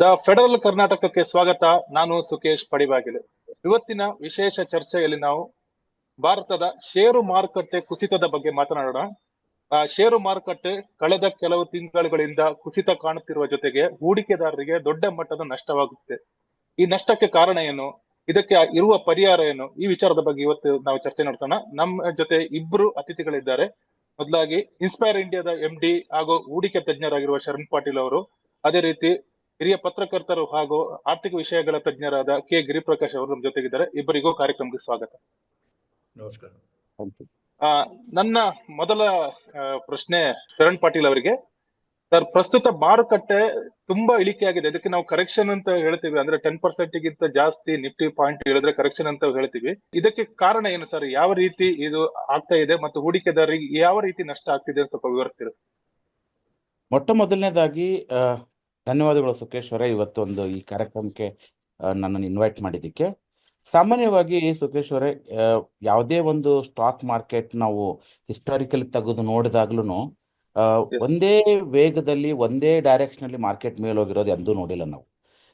The federal ಕರ್ನಾಟಕಕ್ಕೆ ಸ್ವಾಗತ. ನಾನು ಸುಕೇಶ್ ಪಡಿಬಾಗಿಲು. ಇವತ್ತಿನ ವಿಶೇಷ ಚರ್ಚೆಯಲ್ಲಿ ನಾವು ಭಾರತದ ಷೇರು ಮಾರುಕಟ್ಟೆ ಕುಸಿತದ ಬಗ್ಗೆ ಮಾತನಾಡೋಣ. ಆ, ಷೇರು ಮಾರುಕಟ್ಟೆ ಕಳೆದ ಕೆಲವು ತಿಂಗಳುಗಳಿಂದ ಕುಸಿತ ಕಾಣುತ್ತಿರುವ ಜೊತೆಗೆ ಹೂಡಿಕೆದಾರರಿಗೆ ದೊಡ್ಡ ಮಟ್ಟದ ನಷ್ಟವಾಗುತ್ತೆ. ಈ ನಷ್ಟಕ್ಕೆ ಕಾರಣ ಏನು? ಇದಕ್ಕೆ ಇರುವ ಪರಿಹಾರ ಏನು? ಈ ವಿಚಾರದ ಬಗ್ಗೆ ಇವತ್ತು ನಾವು ಚರ್ಚೆ ನಡೆಸೋಣ. ನಮ್ಮ ಜೊತೆ ಇಬ್ರು ಅತಿಥಿಗಳಿದ್ದಾರೆ. ಮೊದಲಾಗಿ ಇನ್ಸ್ಪೈರ್ ಇಂಡಿಯಾದ ಎಂ ಡಿ ಹಾಗೂ ಹೂಡಿಕೆ ತಜ್ಞರಾಗಿರುವ ಶರಣ್ ಪಾಟೀಲ್ ಅವರು. ಅದೇ ರೀತಿ ಹಿರಿಯ ಪತ್ರಕರ್ತರು ಹಾಗೂ ಆರ್ಥಿಕ ವಿಷಯಗಳ ತಜ್ಞರಾದ ಕೆ. ಗಿರಿಪ್ರಕಾಶ್ ಅವರು ನಮ್ಮ ಜೊತೆಗಿದ್ದಾರೆ. ಇಬ್ಬರಿಗೂ ಕಾರ್ಯಕ್ರಮಕ್ಕೆ ಸ್ವಾಗತ. ನಮಸ್ಕಾರ. ಆ, ನನ್ನ ಮೊದಲ ಪ್ರಶ್ನೆ ಶರಣ್ ಪಾಟೀಲ್ ಅವರಿಗೆ. ಸರ್ ಪ್ರಸ್ತುತ ಮಾರುಕಟ್ಟೆ ತುಂಬಾ ಇಳಿಕೆ ಆಗಿದೆ. ಅದಕ್ಕೆ ನಾವು ಕರೆಕ್ಷನ್ ಅಂತ ಹೇಳ್ತೀವಿ. ಅಂದ್ರೆ ಟೆನ್ ಪರ್ಸೆಂಟ್ ಗಿಂತ ಜಾಸ್ತಿ ನಿಫ್ಟಿ ಪಾಯಿಂಟ್ ಹೇಳಿದ್ರೆ ಕರೆಕ್ಷನ್ ಅಂತ ಹೇಳ್ತೀವಿ. ಇದಕ್ಕೆ ಕಾರಣ ಏನು ಸರ್? ಯಾವ ರೀತಿ ಇದು ಆಗ್ತಾ ಇದೆ ಮತ್ತು ಹೂಡಿಕೆದಾರರಿಗೆ ಯಾವ ರೀತಿ ನಷ್ಟ ಆಗ್ತಿದೆ ಅಂತ ಸ್ವಲ್ಪ ವಿವರಿಸ್ತೀರಾ ಮೊಟ್ಟ ಮೊದಲನೇದಾಗಿ ಧನ್ಯವಾದಗಳು ಸುಖೇಶ್ವರ ಅವರೇ ಇವತ್ತು ಒಂದು ಈ ಕಾರ್ಯಕ್ರಮಕ್ಕೆ ನನ್ನನ್ನು ಇನ್ವೈಟ್ ಮಾಡಿದ್ದಕ್ಕೆ. ಸಾಮಾನ್ಯವಾಗಿ ಸುಖೇಶ್ ಅವರೇ ಯಾವುದೇ ಒಂದು ಸ್ಟಾಕ್ ಮಾರ್ಕೆಟ್ ನಾವು ಹಿಸ್ಟಾರಿಕಲಿ ತೆಗೆದು ನೋಡಿದಾಗ್ಲೂ. ಒಂದೇ ವೇಗದಲ್ಲಿ ಒಂದೇ ಡೈರೆಕ್ಷನ್ ಅಲ್ಲಿ ಮಾರ್ಕೆಟ್ ಮೇಲೆ ಹೋಗಿರೋದು ಎಂದೂ ನೋಡಿಲ್ಲ ನಾವು.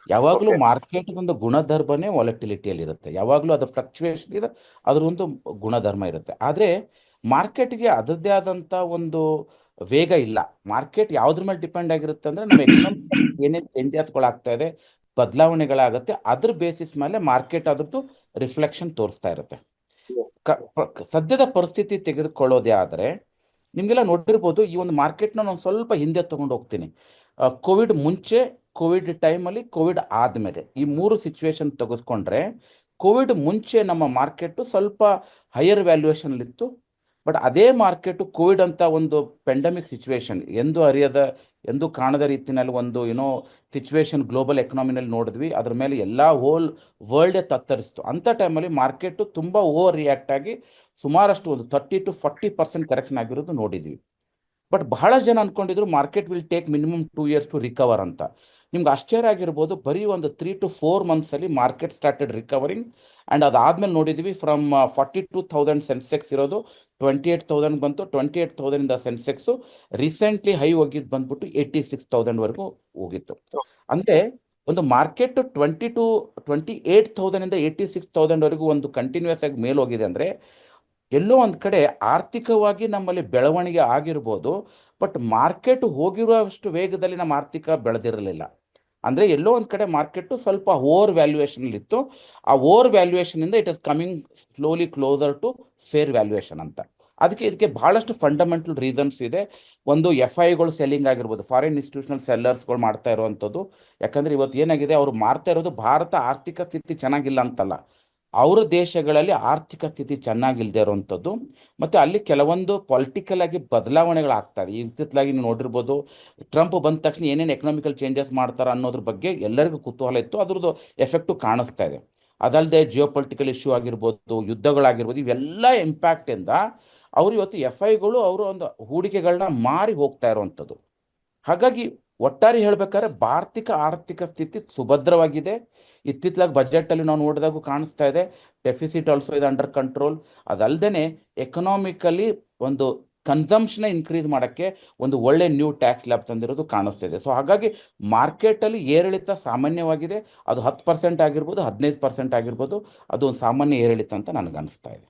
ಯಾವಾಗಲೂ ಮಾರ್ಕೆಟ್ ಒಂದು ಗುಣಧರ್ಮನೇ ವಾಲಟಿಲಿಟಿಯಲ್ಲಿ ಇರುತ್ತೆ ಯಾವಾಗಲೂ ಅದು ಫ್ಲಕ್ಚುಯೇಷನ್ ಇದೆ ಅದ್ರ ಒಂದು ಗುಣಧರ್ಮ ಇರುತ್ತೆ. ಆದರೆ ಮಾರ್ಕೆಟ್ಗೆ ಅದರದ್ದೇ ಆದಂಥ ಒಂದು ವೇಗ ಇಲ್ಲ. ಮಾರ್ಕೆಟ್ ಯಾವ್ದ್ರ ಮೇಲೆ ಡಿಪೆಂಡ್ ಆಗಿರುತ್ತೆ ಅಂದ್ರೆ ನಮ್ಮ ಎಕನಾಮಿಕ್ ಏನೇನು ಚೇಂಜಸ್ಗಳಾಗ್ತಾ ಇದೆ ಬದಲಾವಣೆಗಳಾಗುತ್ತೆ ಅದ್ರ ಬೇಸಿಸ್ ಮೇಲೆ ಮಾರ್ಕೆಟ್ ಅದ್ರದ್ದು ರಿಫ್ಲೆಕ್ಷನ್ ತೋರಿಸ್ತಾ ಇರುತ್ತೆ. ಸದ್ಯದ ಪರಿಸ್ಥಿತಿ ತೆಗೆದುಕೊಳ್ಳೋದೇ ಆದರೆ ನಿಮ್ಗೆಲ್ಲ ನೋಡಿರ್ಬೋದು ಈ ಒಂದು ಮಾರ್ಕೆಟ್ನ ನಾನು ಸ್ವಲ್ಪ ಹಿಂದೆ ತಗೊಂಡು ಹೋಗ್ತೀನಿ. ಕೋವಿಡ್ ಮುಂಚೆ ಕೋವಿಡ್ ಟೈಮಲ್ಲಿ ಕೋವಿಡ್ ಆದಮೇಲೆ ಈ ಮೂರು ಸಿಚುವೇಶನ್ ತೆಗೆದುಕೊಂಡ್ರೆ ಕೋವಿಡ್ ಮುಂಚೆ ನಮ್ಮ ಮಾರ್ಕೆಟ್ ಸ್ವಲ್ಪ ಹೈಯರ್ ವ್ಯಾಲ್ಯೂಯೇಷನಲ್ಲಿತ್ತು ಬಟ್ ಅದೇ ಮಾರ್ಕೆಟು ಕೋವಿಡ್ ಅಂತ ಒಂದು ಪೆಂಡಮಿಕ್ ಸಿಚುವೇಶನ್ ಎಂದು ಅರಿಯದ, ಎಂದು ಕಾಣದ ರೀತಿಯಲ್ಲಿ ಒಂದು ಏನೋ ಸಿಚುವೇಶನ್ ಗ್ಲೋಬಲ್ ಎಕನಾಮಿನಲ್ಲಿ ನೋಡಿದ್ವಿ. ಅದ್ರ ಮೇಲೆ ಎಲ್ಲ ಹೋಲ್ ವರ್ಲ್ಡೇ ತತ್ತರಿಸ್ತು. ಅಂಥ ಟೈಮಲ್ಲಿ ಮಾರ್ಕೆಟು ತುಂಬ ಓವರ್ ರಿಯಾಕ್ಟ್ ಆಗಿ ಸುಮಾರಷ್ಟು ಒಂದು thirty to forty percent correction ಆಗಿರೋದು ನೋಡಿದ್ವಿ. ಬಟ್ ಬಹಳ ಜನ ಅಂದ್ಕೊಂಡಿದ್ರು market will take minimum two years to recover ಅಂತ. ನಿಮ್ಗೆ ಆಶ್ಚರ್ಯ ಆಗಿರ್ಬೋದು, ಬರೀ ಒಂದು ತ್ರೀ ಟು ಫೋರ್ ಮಂತ್ಸಲ್ಲಿ ಮಾರ್ಕೆಟ್ ಸ್ಟಾರ್ಟೆಡ್ ರಿಕವರಿಂಗ್ ಆ್ಯಂಡ್ ಅದಾದ್ಮೇಲೆ ನೋಡಿದ್ವಿ from forty two thousand Sensex ಇರೋದು ಟ್ವೆಂಟಿ ಏಟ್ ತೌಸಂಡ್ ಬಂತು ಟ್ವೆಂಟಿ ಏಟ್ ತೌಸಂಡಿಂದ ಸೆನ್ಸೆಕ್ಸು ರೀಸೆಂಟ್ಲಿ ಹೈ ಹೋಗಿದ್ದು ಬಂದ್ಬಿಟ್ಟು ಏಯ್ಟಿ ಸಿಕ್ಸ್ ತೌಸಂಡ್ವರೆಗೂ ಹೋಗಿತ್ತು. ಅಂದರೆ ಒಂದು market twenty to twenty eight ತೌಸಂಡಿಂದ eighty six ತೌಸಂಡ್ವರೆಗೂ ಒಂದು ಕಂಟಿನ್ಯೂಸ್ ಆಗಿ ಮೇಲೆ ಹೋಗಿದೆ ಅಂದರೆ, ಎಲ್ಲೋ ಒಂದು ಕಡೆ ಆರ್ಥಿಕವಾಗಿ ನಮ್ಮಲ್ಲಿ ಬೆಳವಣಿಗೆ ಆಗಿರ್ಬೋದು ಬಟ್ ಮಾರ್ಕೆಟ್ ಹೋಗಿರುವಷ್ಟು ವೇಗದಲ್ಲಿ ನಮ್ಮ ಆರ್ಥಿಕ ಬೆಳೆದಿರಲಿಲ್ಲ. ಅಂದರೆ ಎಲ್ಲೋ ಒಂದು ಕಡೆ ಮಾರ್ಕೆಟು ಸ್ವಲ್ಪ ಓವರ್ ವ್ಯಾಲ್ಯೂಯೇಷನಲ್ಲಿತ್ತು ಆ over ವ್ಯಾಲ್ಯೂಯೇಷನಿಂದ it is coming slowly closer to fair valuation ಅಂತ. ಅದಕ್ಕೆ ಇದಕ್ಕೆ ಬಹಳಷ್ಟು ಫಂಡಮೆಂಟಲ್ ರೀಸನ್ಸ್ ಇದೆ. ಒಂದು ಎಫ್ ಐಗಳು ಸೆಲ್ಲಿಂಗ್ ಆಗಿರ್ಬೋದು. ಫಾರಿನ್ ಇನ್ಸ್ಟಿಟ್ಯೂಷನಲ್ ಸೆಲ್ಲರ್ಸ್ಗಳು ಮಾಡ್ತಾ ಇರುವಂಥದ್ದು ಯಾಕಂದರೆ ಇವತ್ತು ಏನಾಗಿದೆ? ಅವರು ಮಾರ್ತಾ ಇರೋದು ಭಾರತ ಆರ್ಥಿಕ ಸ್ಥಿತಿ ಚೆನ್ನಾಗಿಲ್ಲ ಅಂತಲ್ಲ. ಅವರ ದೇಶಗಳಲ್ಲಿ ಆರ್ಥಿಕ ಸ್ಥಿತಿ ಚೆನ್ನಾಗಿಲ್ಲದೆ ಇರುವಂಥದ್ದು, ಮತ್ತು ಅಲ್ಲಿ ಕೆಲವೊಂದು ಪೊಲಿಟಿಕಲ್ ಆಗಿ ಇದೆ. ಇತ್ತಿತ್ತಲಾಗಿ ನೀವು ನೋಡಿರ್ಬೋದು ಟ್ರಂಪ್ ಬಂದ ತಕ್ಷಣ ಏನೇನು ಎಕನಾಮಿಕಲ್ ಚೇಂಜಸ್ ಮಾಡ್ತಾರೆ ಅನ್ನೋದ್ರ ಬಗ್ಗೆ ಎಲ್ಲರಿಗೂ ಕುತೂಹಲ ಇತ್ತು. ಅದ್ರದ್ದು ಎಫೆಕ್ಟು ಕಾಣಿಸ್ತಾ ಇದೆ. ಅದಲ್ಲದೆ ಜಿಯೋ ಪೊಲಿಟಿಕಲ್ ಇಶ್ಯೂ ಆಗಿರ್ಬೋದು, ಯುದ್ಧಗಳಾಗಿರ್ಬೋದು, ಇವೆಲ್ಲ ಇಂಪ್ಯಾಕ್ಟಿಂದ ಅವರು ಇವತ್ತು ಎಫ್ ಐಗಳು ಅವರು ಒಂದು ಹೂಡಿಕೆಗಳನ್ನ ಮಾರಿ ಹೋಗ್ತಾ ಇರುವಂಥದ್ದು. ಹಾಗಾಗಿ ಒಟ್ಟಾರೆ ಹೇಳ್ಬೇಕಾದ್ರೆ ಭಾರತಿಕ ಆರ್ಥಿಕ ಸ್ಥಿತಿ ಸುಭದ್ರವಾಗಿದೆ. ಇತ್ತಿತ್ತಲಾಗಿ ಬಜೆಟಲ್ಲಿ ನಾವು ನೋಡಿದಾಗೂ ಕಾಣಿಸ್ತಾ ಇದೆ. ಡೆಫಿಸಿಟ್ ಆಲ್ಸೋ ಇದೆ ಅಂಡರ್ ಕಂಟ್ರೋಲ್ ಅದಲ್ಲದೆ ಎಕನಾಮಿಕಲಿ ಒಂದು ಕನ್ಸಂಪ್ಷನ್ ಇನ್ಕ್ರೀಸ್ ಮಾಡೋಕ್ಕೆ ಒಂದು ಒಳ್ಳೆ ನ್ಯೂ ಟ್ಯಾಕ್ಸ್ ಲ್ಯಾಬ್ ತಂದಿರೋದು ಕಾಣಿಸ್ತಾ ಇದೆ. ಸೊ ಹಾಗಾಗಿ ಮಾರ್ಕೆಟಲ್ಲಿ ಏರಿಳಿತ ಸಾಮಾನ್ಯವಾಗಿದೆ. ಅದು ಹತ್ತು ಪರ್ಸೆಂಟ್ ಆಗಿರ್ಬೋದು, ಹದಿನೈದು ಪರ್ಸೆಂಟ್ ಆಗಿರ್ಬೋದು, ಅದು ಒಂದು ಸಾಮಾನ್ಯ ಏರಿಳಿತ ಅಂತ ನನಗೆ ಅನಿಸ್ತಾ ಇದೆ.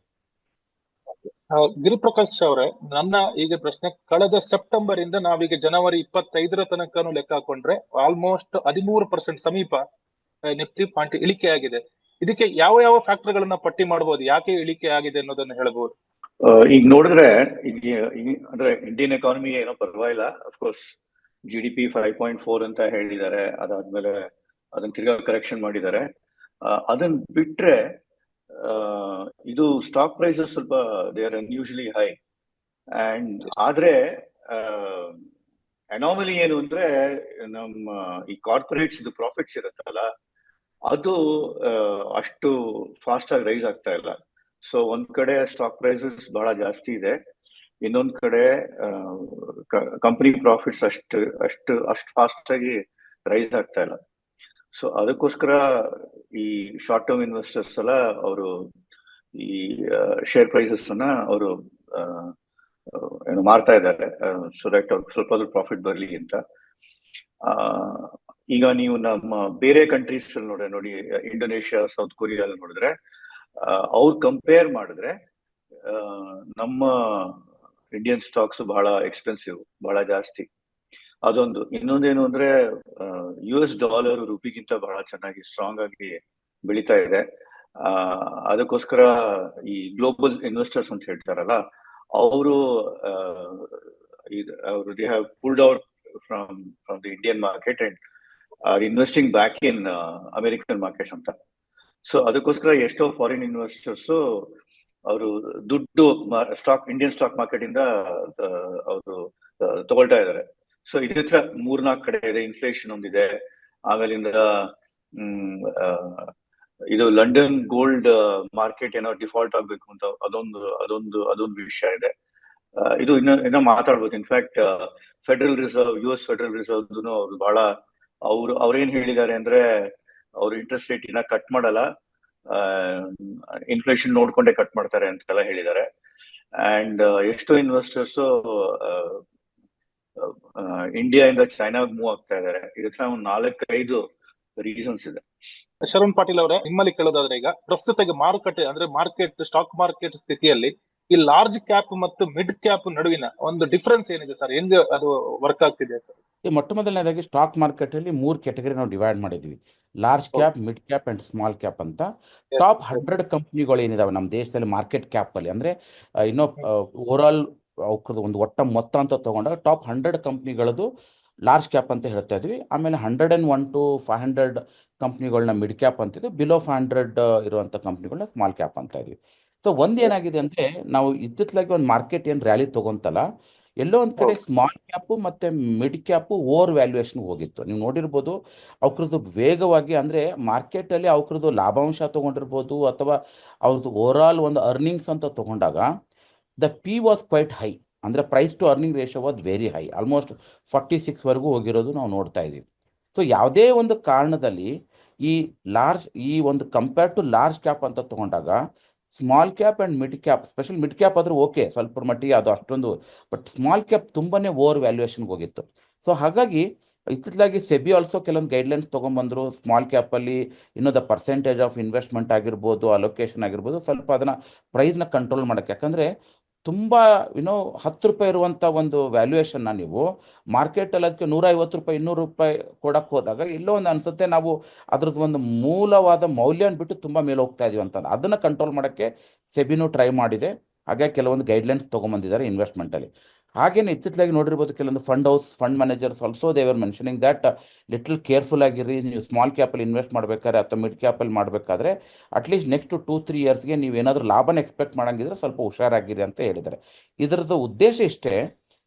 ಗಿರಿಪ್ರಕಾಶ್ ಅವರೇ ನನ್ನ ಈಗ ಪ್ರಶ್ನೆ ಕಳೆದ ಸೆಪ್ಟೆಂಬರ್ ಇಂದ ನಾವೀಗ ಜನವರಿ ಇಪ್ಪತ್ತೈದರ ತನಕನು ಲೆಕ್ಕ ಹಾಕೊಂಡ್ರೆ ಆಲ್ಮೋಸ್ಟ್ ಹದಿಮೂರು ಪರ್ಸೆಂಟ್ ಸಮೀಪ ನಿಫ್ಟಿ ಪಾಯಿಂಟ್ ಇಳಿಕೆ ಆಗಿದೆ. ಇದಕ್ಕೆ ಯಾವ ಯಾವ ಫ್ಯಾಕ್ಟರ್ ಗಳನ್ನ ಪಟ್ಟಿ ಮಾಡಬಹುದು ಯಾಕೆ ಇಳಿಕೆ ಆಗಿದೆ ಅನ್ನೋದನ್ನ ಹೇಳಬಹುದು ಈಗ ನೋಡಿದ್ರೆ ಅಂದ್ರೆ ಇಂಡಿಯನ್ ಎಕಾನಮಿ ಏನೋ ಪರವಾಗಿಲ್ಲ. Of course G D P five point four ಅಂತ ಹೇಳಿದ್ದಾರೆ. ಅದಾದ್ಮೇಲೆ ಅದನ್ನ ತಿರ್ಗಾ ಕರೆಕ್ಷನ್ ಮಾಡಿದ್ದಾರೆ. ಆ, ಅದನ್ನ ಬಿಟ್ರೆ ಇದು ಸ್ಟಾಕ್ ಪ್ರೈಸಸ್ ಸ್ವಲ್ಪ they are unusually high and ಆದ್ರೆ ಅನಾಮಲಿ ಏನು ಅಂದ್ರೆ ನಮ್ಮ ಈ ಕಾರ್ಪೊರೇಟ್ಸ್ ಪ್ರಾಫಿಟ್ಸ್ ಇರುತ್ತಲ್ಲ, ಅದು ಅಷ್ಟು ಫಾಸ್ಟ್ ಆಗಿ ರೈಸ್ ಆಗ್ತಾ ಇಲ್ಲ. ಸೊ ಒಂದ್ ಕಡೆ ಸ್ಟಾಕ್ ಪ್ರೈಸಸ್ ಬಹಳ ಜಾಸ್ತಿ ಇದೆ. ಇನ್ನೊಂದ್ ಕಡೆ ಕಂಪನಿ ಪ್ರಾಫಿಟ್ಸ್ ಅಷ್ಟು ಅಷ್ಟು ಅಷ್ಟು ಫಾಸ್ಟ್ ಆಗಿ ರೈಸ್ ಆಗ್ತಾ ಇಲ್ಲ. ಸೊ ಅದಕ್ಕೋಸ್ಕರ ಈ ಶಾರ್ಟ್ ಟರ್ಮ್ ಇನ್ವೆಸ್ಟರ್ಸ್ ಎಲ್ಲ ಅವರು ಈ ಶೇರ್ ಪ್ರೈಸಸ್ ಅನ್ನ ಅವರು ಏನು ಮಾರ್ತಾ ಇದ್ದಾರೆ. ಸೊ ದಟ್ ಅವ್ರಿಗೆ ಸ್ವಲ್ಪ ಪ್ರಾಫಿಟ್ ಬರಲಿ ಅಂತ. ಈಗ ನೀವು ನಮ್ಮ ಬೇರೆ ಕಂಟ್ರೀಸ್ ಅಲ್ಲಿ ನೋಡ್ರೆ, ನೋಡಿ ಇಂಡೋನೇಷ್ಯಾ ಸೌತ್ ಕೊರಿಯಾ ಅಲ್ಲಿ ನೋಡಿದ್ರೆ ಅವ್ರು ಕಂಪೇರ್ ಮಾಡಿದ್ರೆ ನಮ್ಮ ಇಂಡಿಯನ್ ಸ್ಟಾಕ್ಸ್ ಬಹಳ ಎಕ್ಸ್ಪೆನ್ಸಿವ್ ಬಹಳ ಜಾಸ್ತಿ. ಅದೊಂದು. ಇನ್ನೊಂದೇನು ಅಂದ್ರೆ ಯು ಎಸ್ ಡಾಲರ್ ರುಪಿಗಿಂತ ಬಹಳ ಚೆನ್ನಾಗಿ ಸ್ಟ್ರಾಂಗ್ ಆಗಿ ಬೆಳೀತಾ ಇದೆ. ಅದಕ್ಕೋಸ್ಕರ ಈ ಗ್ಲೋಬಲ್ ಇನ್ವೆಸ್ಟರ್ಸ್ ಅಂತ ಹೇಳ್ತಾರಲ್ಲ, ಅವರು ಅವರು they have pulled out from from the Indian market and are investing back in American markets ಅಂತ. ಸೊ ಅದಕ್ಕೋಸ್ಕರ ಎಷ್ಟೋ ಫಾರಿನ್ ಇನ್ವೆಸ್ಟರ್ಸ್ ಅವರು ದುಡ್ಡು ಸ್ಟಾಕ್ ಇಂಡಿಯನ್ ಸ್ಟಾಕ್ ಮಾರ್ಕೆಟ್ ಇಂದ ಅವರು ತಗೊಳ್ತಾ ಇದ್ದಾರೆ. ಸೊ ಇದೇ ತರ ಮೂರ್ನಾಲ್ಕು ಕಡೆ ಇದೆ ಇನ್ಫ್ಲೇಷನ್ ಒಂದಿದೆ. ಆಮೇಲಿಂದ ಇದು ಲಂಡನ್ ಗೋಲ್ಡ್ ಮಾರ್ಕೆಟ್ ಏನೋ ಡಿಫಾಲ್ಟ್ ಆಗ್ಬೇಕು ಅಂತ ಅದೊಂದು ಅದೊಂದು ಅದೊಂದು ವಿಷಯ ಇದೆ. ಇದು ಇನ್ನ, ಇನ್ನೂ ಮಾತಾಡ್ಬೋದು. In fact federal reserve U S federal reserve ಅವ್ರು ಬಹಳ ಅವ್ರು, ಅವ್ರೇನ್ ಹೇಳಿದ್ದಾರೆ ಅಂದ್ರೆ, ಅವ್ರು ಇಂಟ್ರೆಸ್ಟ್ ರೇಟ್ ಇನ್ನ ಕಟ್ ಮಾಡಲ್ಲ. ಇನ್ಫ್ಲೇಷನ್ ನೋಡ್ಕೊಂಡೇ ಕಟ್ ಮಾಡ್ತಾರೆ ಅಂತೆಲ್ಲ ಹೇಳಿದ್ದಾರೆ. ಅಂಡ್ ಎಷ್ಟೋ ಇನ್ವೆಸ್ಟರ್ಸ್ ಇಂಡಿಯಾ ಇಂದ ಚೈನಾಗ್ ಮೂವ್ ಆಗ್ತಾ ಇದಾರೆ. ಇದಕ್ಕೆ ಒಂದು ನಾಲ್ಕೈದು ರೀಸನ್ಸ್ ಇದೆ. ಶರಣ್ ಪಾಟೀಲ್ ಅವರೇ ನಿಮ್ಮಲ್ಲಿ ಕೇಳೋದಾದ್ರೆ ಈಗ ಪ್ರಸ್ತುತ ಈಗ ಮಾರುಕಟ್ಟೆ ಅಂದ್ರೆ ಮಾರ್ಕೆಟ್ ಸ್ಟಾಕ್ ಮಾರ್ಕೆಟ್ ಸ್ಥಿತಿಯಲ್ಲಿ ಈ ಲಾರ್ಜ್ ಕ್ಯಾಪ್ ಮತ್ತು ಮಿಡ್ ಕ್ಯಾಪ್ ನಡುವಿನ ಒಂದು ಡಿಫರೆನ್ಸ್ ಏನಿದೆ ಸರ್ ಹೆಂಗ್ ಅದು ವರ್ಕ್ ಆಗ್ತಿದೆ ಸರ್ ಈ ಮೊಟ್ಟ ಮೊದಲನೇದಾಗಿ ಸ್ಟಾಕ್ ಮಾರ್ಕೆಟ್ ಅಲ್ಲಿ ಮೂರು ಕ್ಯಾಟಗರಿ ನಾವು ಡಿವೈಡ್ ಮಾಡಿದ್ವಿ. Large cap mid cap and small cap ಅಂತ. ಟಾಪ್ ಹಂಡ್ರೆಡ್ ಕಂಪ್ನಿಗಳು ಏನಿದಾವೆ ನಮ್ಮ ದೇಶದಲ್ಲಿ ಮಾರ್ಕೆಟ್ ಕ್ಯಾಪ್ ಅಲ್ಲಿ? ಅಂದ್ರೆ ಆ, ಇನ್ನೂ ಓವರ್ ಆಲ್ ಅವ್ರದ್ದು ಒಂದು ಒಟ್ಟ ಮೊತ್ತ ಅಂತ ತೊಗೊಂಡಾಗ ಟಾಪ್ ಹಂಡ್ರೆಡ್ ಕಂಪ್ನಿಗಳದ್ದು ಲಾರ್ಜ್ ಕ್ಯಾಪ್ ಅಂತ ಹೇಳ್ತಾ ಇದ್ವಿ. ಆಮೇಲೆ hundred and one to five hundred ಕಂಪ್ನಿಗಳನ್ನ mid cap ಅಂತಿದ್ದು ಬಿಲೋ ಫೈವ್ ಹಂಡ್ರೆಡ್ ಇರುವಂಥ ಕಂಪ್ನಿಗಳನ್ನ ಸ್ಮಾಲ್ ಕ್ಯಾಪ್ ಅಂತ ಇದ್ವಿ. ಸೊ ಒಂದು ಏನಾಗಿದೆ ಅಂದರೆ ನಾವು ಇತ್ತಿತ್ತಲಾಗಿ ಒಂದು ಮಾರ್ಕೆಟ್ ಏನು ರ್ಯಾಲಿ ತಗೊಂತಲ್ಲ ಎಲ್ಲೋ ಒಂದು ಕಡೆ ಸ್ಮಾಲ್ ಕ್ಯಾಪು ಮತ್ತು ಮಿಡ್ ಕ್ಯಾಪು ಓವರ್ ವ್ಯಾಲ್ಯೂಯೇಷನ್ ಹೋಗಿತ್ತು. ನೀವು ನೋಡಿರ್ಬೋದು ಅವ್ರದ್ದು ವೇಗವಾಗಿ ಅಂದರೆ ಮಾರ್ಕೆಟಲ್ಲಿ ಅವ್ರದ್ದು ಲಾಭಾಂಶ ತೊಗೊಂಡಿರ್ಬೋದು ಅಥವಾ ಅವ್ರದ್ದು ಓವರ್ ಆಲ್ ಒಂದು ಅರ್ನಿಂಗ್ಸ್ ಅಂತ ತೊಗೊಂಡಾಗ the P was quite high ಅಂದರೆ price to earning ratio was very high almost forty ಸಿಕ್ಸ್ವರೆಗೂ ಹೋಗಿರೋದು ನಾವು ನೋಡ್ತಾ ಇದ್ದೀವಿ. ಸೊ ಯಾವುದೇ ಒಂದು ಕಾರಣದಲ್ಲಿ ಈ ಲಾರ್ಜ್ ಈ ಒಂದು ಕಂಪೇರ್ ಟು ಲಾರ್ಜ್ ಕ್ಯಾಪ್ ಅಂತ ತಗೊಂಡಾಗ small cap and mid cap special mid cap ಆದರೂ ಓಕೆ ಸ್ವಲ್ಪ ಮಟ್ಟಿಗೆ ಅದು ಅಷ್ಟೊಂದು ಬಟ್ ಸ್ಮಾಲ್ ಕ್ಯಾಪ್ ತುಂಬಾ ಓವರ್ ವ್ಯಾಲ್ಯೂಯೇಷನ್ಗೆ ಹೋಗಿತ್ತು. ಸೊ ಹಾಗಾಗಿ ಇತ್ತಿತ್ತಲಾಗಿ ಸೆಬಿ ಆಲ್ಸೋ ಕೆಲವೊಂದು ಗೈಡ್ಲೈನ್ಸ್ ತೊಗೊಂಬಂದರು. ಸ್ಮಾಲ್ ಕ್ಯಾಪಲ್ಲಿ ಇನ್ನೂ ದ ಪರ್ಸೆಂಟೇಜ್ ಆಫ್ ಇನ್ವೆಸ್ಟ್ಮೆಂಟ್ ಆಗಿರ್ಬೋದು ಅಲೋಕೇಶನ್ ಆಗಿರ್ಬೋದು, ಸ್ವಲ್ಪ ಅದನ್ನು ಪ್ರೈಸ್ನ ಕಂಟ್ರೋಲ್ ಮಾಡೋಕ್ಕೆ. ಯಾಕಂದರೆ ತುಂಬ ಏನೋ ಹತ್ತು ರೂಪಾಯಿ ಇರುವಂಥ ಒಂದು ವ್ಯಾಲ್ಯೂಯೇಷನ್ನ ನೀವು ಮಾರ್ಕೆಟಲ್ಲಿ ಅದಕ್ಕೆ ನೂರ ಐವತ್ತು ರೂಪಾಯಿ, ಇನ್ನೂರು ರೂಪಾಯಿ ಕೊಡಕ್ಕೆ ಹೋದಾಗ ಎಲ್ಲೋ ಒಂದು ಅನಿಸುತ್ತೆ ನಾವು ಅದ್ರದ್ದು ಒಂದು ಮೂಲವಾದ ಮೌಲ್ಯನ ಬಿಟ್ಟು ತುಂಬ ಮೇಲೆ ಹೋಗ್ತಾ ಇದೀವಿ ಅಂತ ಅದನ್ನು ಕಂಟ್ರೋಲ್ ಮಾಡೋಕ್ಕೆ ಸೆಬಿನೂ ಟ್ರೈ ಮಾಡಿದೆ. ಹಾಗೆ ಕೆಲವೊಂದು ಗೈಡ್ಲೈನ್ಸ್ ತೊಗೊಂಬಂದಿದ್ದಾರೆ ಇನ್ವೆಸ್ಟ್ಮೆಂಟಲ್ಲಿ ಹಾಗೇನೆ ಇತ್ತಿತ್ತಲಾಗಿ ನೋಡಿರ್ಬೋದು ಕೆಲವೊಂದು fund house fund managers also they are mentioning that little careful ಆಗಿರಿ ನೀವು ಸ್ಮಾಲ್ ಕ್ಯಾಪಲ್ಲಿ ಇನ್ವೆಸ್ಟ್ ಮಾಡಬೇಕಾದ್ರೆ ಅಥವಾ ಮಿಡ್ ಕ್ಯಾಪಲ್ಲಿ ಮಾಡಬೇಕಾದ್ರೆ at least next two three ಇಯರ್ಸ್ಗೆ ನೀವು ಏನಾದರೂ ಲಾಭನ ಎಕ್ಸ್ಪೆಕ್ಟ್ ಮಾಡೋಂಗಿದ್ರೆ ಸ್ವಲ್ಪ ಹುಷಾರಾಗಿರಿ ಅಂತ ಹೇಳಿದ್ದಾರೆ. ಇದರದ್ದು ಉದ್ದೇಶ ಇಷ್ಟೇ,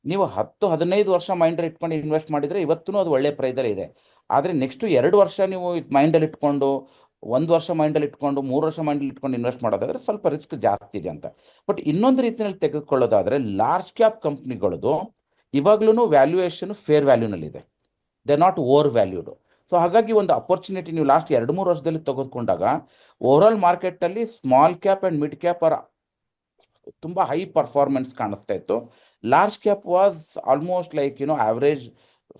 ನೀವು ಹತ್ತು, ಹದಿನೈದು ವರ್ಷ ಮೈಂಡಲ್ಲಿ ಇಟ್ಕೊಂಡು ಇನ್ವೆಸ್ಟ್ ಮಾಡಿದರೆ ಇವತ್ತೂ ಅದು ಒಳ್ಳೆ ಪ್ರೈಸಲ್ಲೇ ಇದೆ. ಆದರೆ ನೆಕ್ಸ್ಟು ಎರಡು ವರ್ಷ ನೀವು ಮೈಂಡಲ್ಲಿ ಇಟ್ಕೊಂಡು ಒಂದು ವರ್ಷ ಮೈಂಡಲ್ಲಿ ಇಟ್ಕೊಂಡು, ಮೂರು ವರ್ಷ ಮೈಂಡಲ್ಲಿ ಇಟ್ಕೊಂಡು ಇನ್ವೆಸ್ಟ್ ಮಾಡೋದಾದ್ರೆ ಸ್ವಲ್ಪ ರಿಸ್ಕ್ ಜಾಸ್ತಿ ಇದೆ ಅಂತ. ಬಟ್ ಇನ್ನೊಂದು ರೀತಿಯಲ್ಲಿ ತೆಗೆದುಕೊಳ್ಳೋದಾದರೆ ಲಾರ್ಜ್ ಕ್ಯಾಪ್ ಕಂಪ್ನಿಗಳದು ಇವಾಗ್ಲೂ valuation fair ವ್ಯಾಲ್ಯೂನಲ್ಲಿದೆ they not over valued so ಹಾಗಾಗಿ ಒಂದು ಅಪರ್ಚುನಿಟಿ ನೀವು ಲಾಸ್ಟ್ ಎರಡು, ಮೂರು ವರ್ಷದಲ್ಲಿ ತೆಗೆದುಕೊಂಡಾಗ ಓವರಾಲ್ ಮಾರ್ಕೆಟಲ್ಲಿ small cap and mid cap are ತುಂಬ ಹೈ ಪರ್ಫಾರ್ಮೆನ್ಸ್ ಕಾಣಿಸ್ತಾ ಇತ್ತು. Large cap was almost like you know average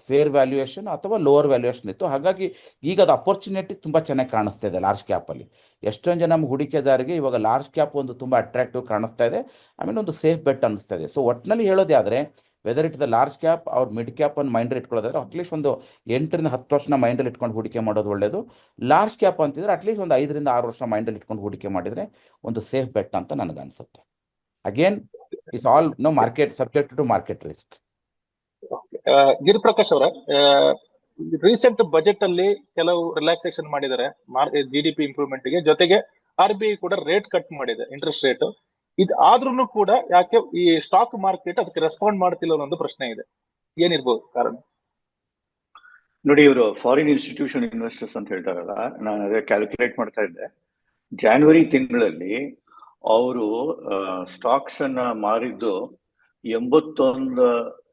fair valuation ಅಥವಾ ಲೋವರ್ ವ್ಯಾಲ್ಯೂಯೇಷನ್ ಇತ್ತು. ಹಾಗಾಗಿ ಈಗ ಅದು ಅಪರ್ಚುನಿಟಿ ತುಂಬ ಚೆನ್ನಾಗಿ ಕಾಣಿಸ್ತಾ ಇದೆ ಲಾರ್ಜ್ ಕ್ಯಾಪಲ್ಲಿ ಎಷ್ಟೊಂದು ಜನ ನಮ್ಮ ಹೂಡಿಕೆದಾರರಿಗೆ ಇವಾಗ ಲಾರ್ಜ್ ಕ್ಯಾಪ್ ಒಂದು ತುಂಬ ಅಟ್ರಾಕ್ಟಿವ್ ಕಾಣಿಸ್ತಾ ಇದೆ. ಆಮೇಲೆ ಒಂದು ಸೇಫ್ ಬೆಟ್ ಅನ್ನಿಸ್ತಾ ಇದೆ. ಸೊ ಒಟ್ಟಿನಲ್ಲಿ ಹೇಳೋದೇ ಆದರೆ whether it the large cap ಅವ್ರ ಮಿಡ್ ಕ್ಯಾಪ್ ಅನ್ನು ಮೈಂಡಲ್ಲಿ ಇಟ್ಕೊಳ್ಳೋದಾದ್ರೆ ಅಟ್ಲೀಸ್ಟ್ ಒಂದು ಎಂಟರಿಂದ ಹತ್ತು ವರ್ಷನ ಮೈಂಡಲ್ಲಿ ಇಟ್ಕೊಂಡು ಹೂಡಿಕೆ ಮಾಡೋದು ಒಳ್ಳೆಯದು ಲಾರ್ಜ್ ಕ್ಯಾಪ್ ಅಂತಿದ್ರೆ ಅಟ್ಲೀಸ್ಟ್ ಒಂದು ಐದರಿಂದ ಆರು ವರ್ಷ ಮೈಂಡಲ್ಲಿ ಇಟ್ಕೊಂಡು ಹೂಡಿಕೆ ಮಾಡಿದರೆ ಒಂದು ಸೇಫ್ ಬೆಟ್ ಅಂತ ನನಗನ್ಸುತ್ತೆ. Again it's all know market subject to market risk ಗಿರಿಪ್ರಕಾಶ್ ಅವರ ರೀಸೆಂಟ್ ಬಜೆಟ್ ಅಲ್ಲಿ ಕೆಲವು ರಿಲ್ಯಾಕ್ಸೇಷನ್ ಮಾಡಿದ್ದಾರೆ ಜಿ ಡಿ ಪಿ ಇಂಪ್ರೂವ್ಮೆಂಟ್ಗೆ. ಜೊತೆಗೆ ಆರ್ ಬಿ ಐ ಕೂಡ ರೇಟ್ ಕಟ್ ಮಾಡಿದೆ ಇಂಟ್ರೆಸ್ಟ್ ರೇಟ್ ಇದು ಆದ್ರೂ ಕೂಡ ಯಾಕೆ ಈ ಸ್ಟಾಕ್ ಮಾರ್ಕೆಟ್ ಅದಕ್ಕೆ ರೆಸ್ಪಾಂಡ್ ಮಾಡ್ತಿಲ್ಲ ಅನ್ನೋ ಒಂದು ಪ್ರಶ್ನೆ ಇದೆ. ಏನಿರ್ಬೋದು ಕಾರಣ? ನೋಡಿ, ಇವರು ಫಾರಿನ್ ಇನ್ಸ್ಟಿಟ್ಯೂಷನ್ ಇನ್ವೆಸ್ಟರ್ಸ್ ಅಂತ ಹೇಳ್ತಾರಲ್ಲ, ನಾನು ಅದೇ ಕ್ಯಾಲ್ಕುಲೇಟ್ ಮಾಡ್ತಾ ಇದ್ದೆ. ಜಾನ್ವರಿ ತಿಂಗಳಲ್ಲಿ ಅವರು ಸ್ಟಾಕ್ಸ್ ಅನ್ನ ಮಾರಿದ್ದು ಎಂಬತ್ತೊಂದು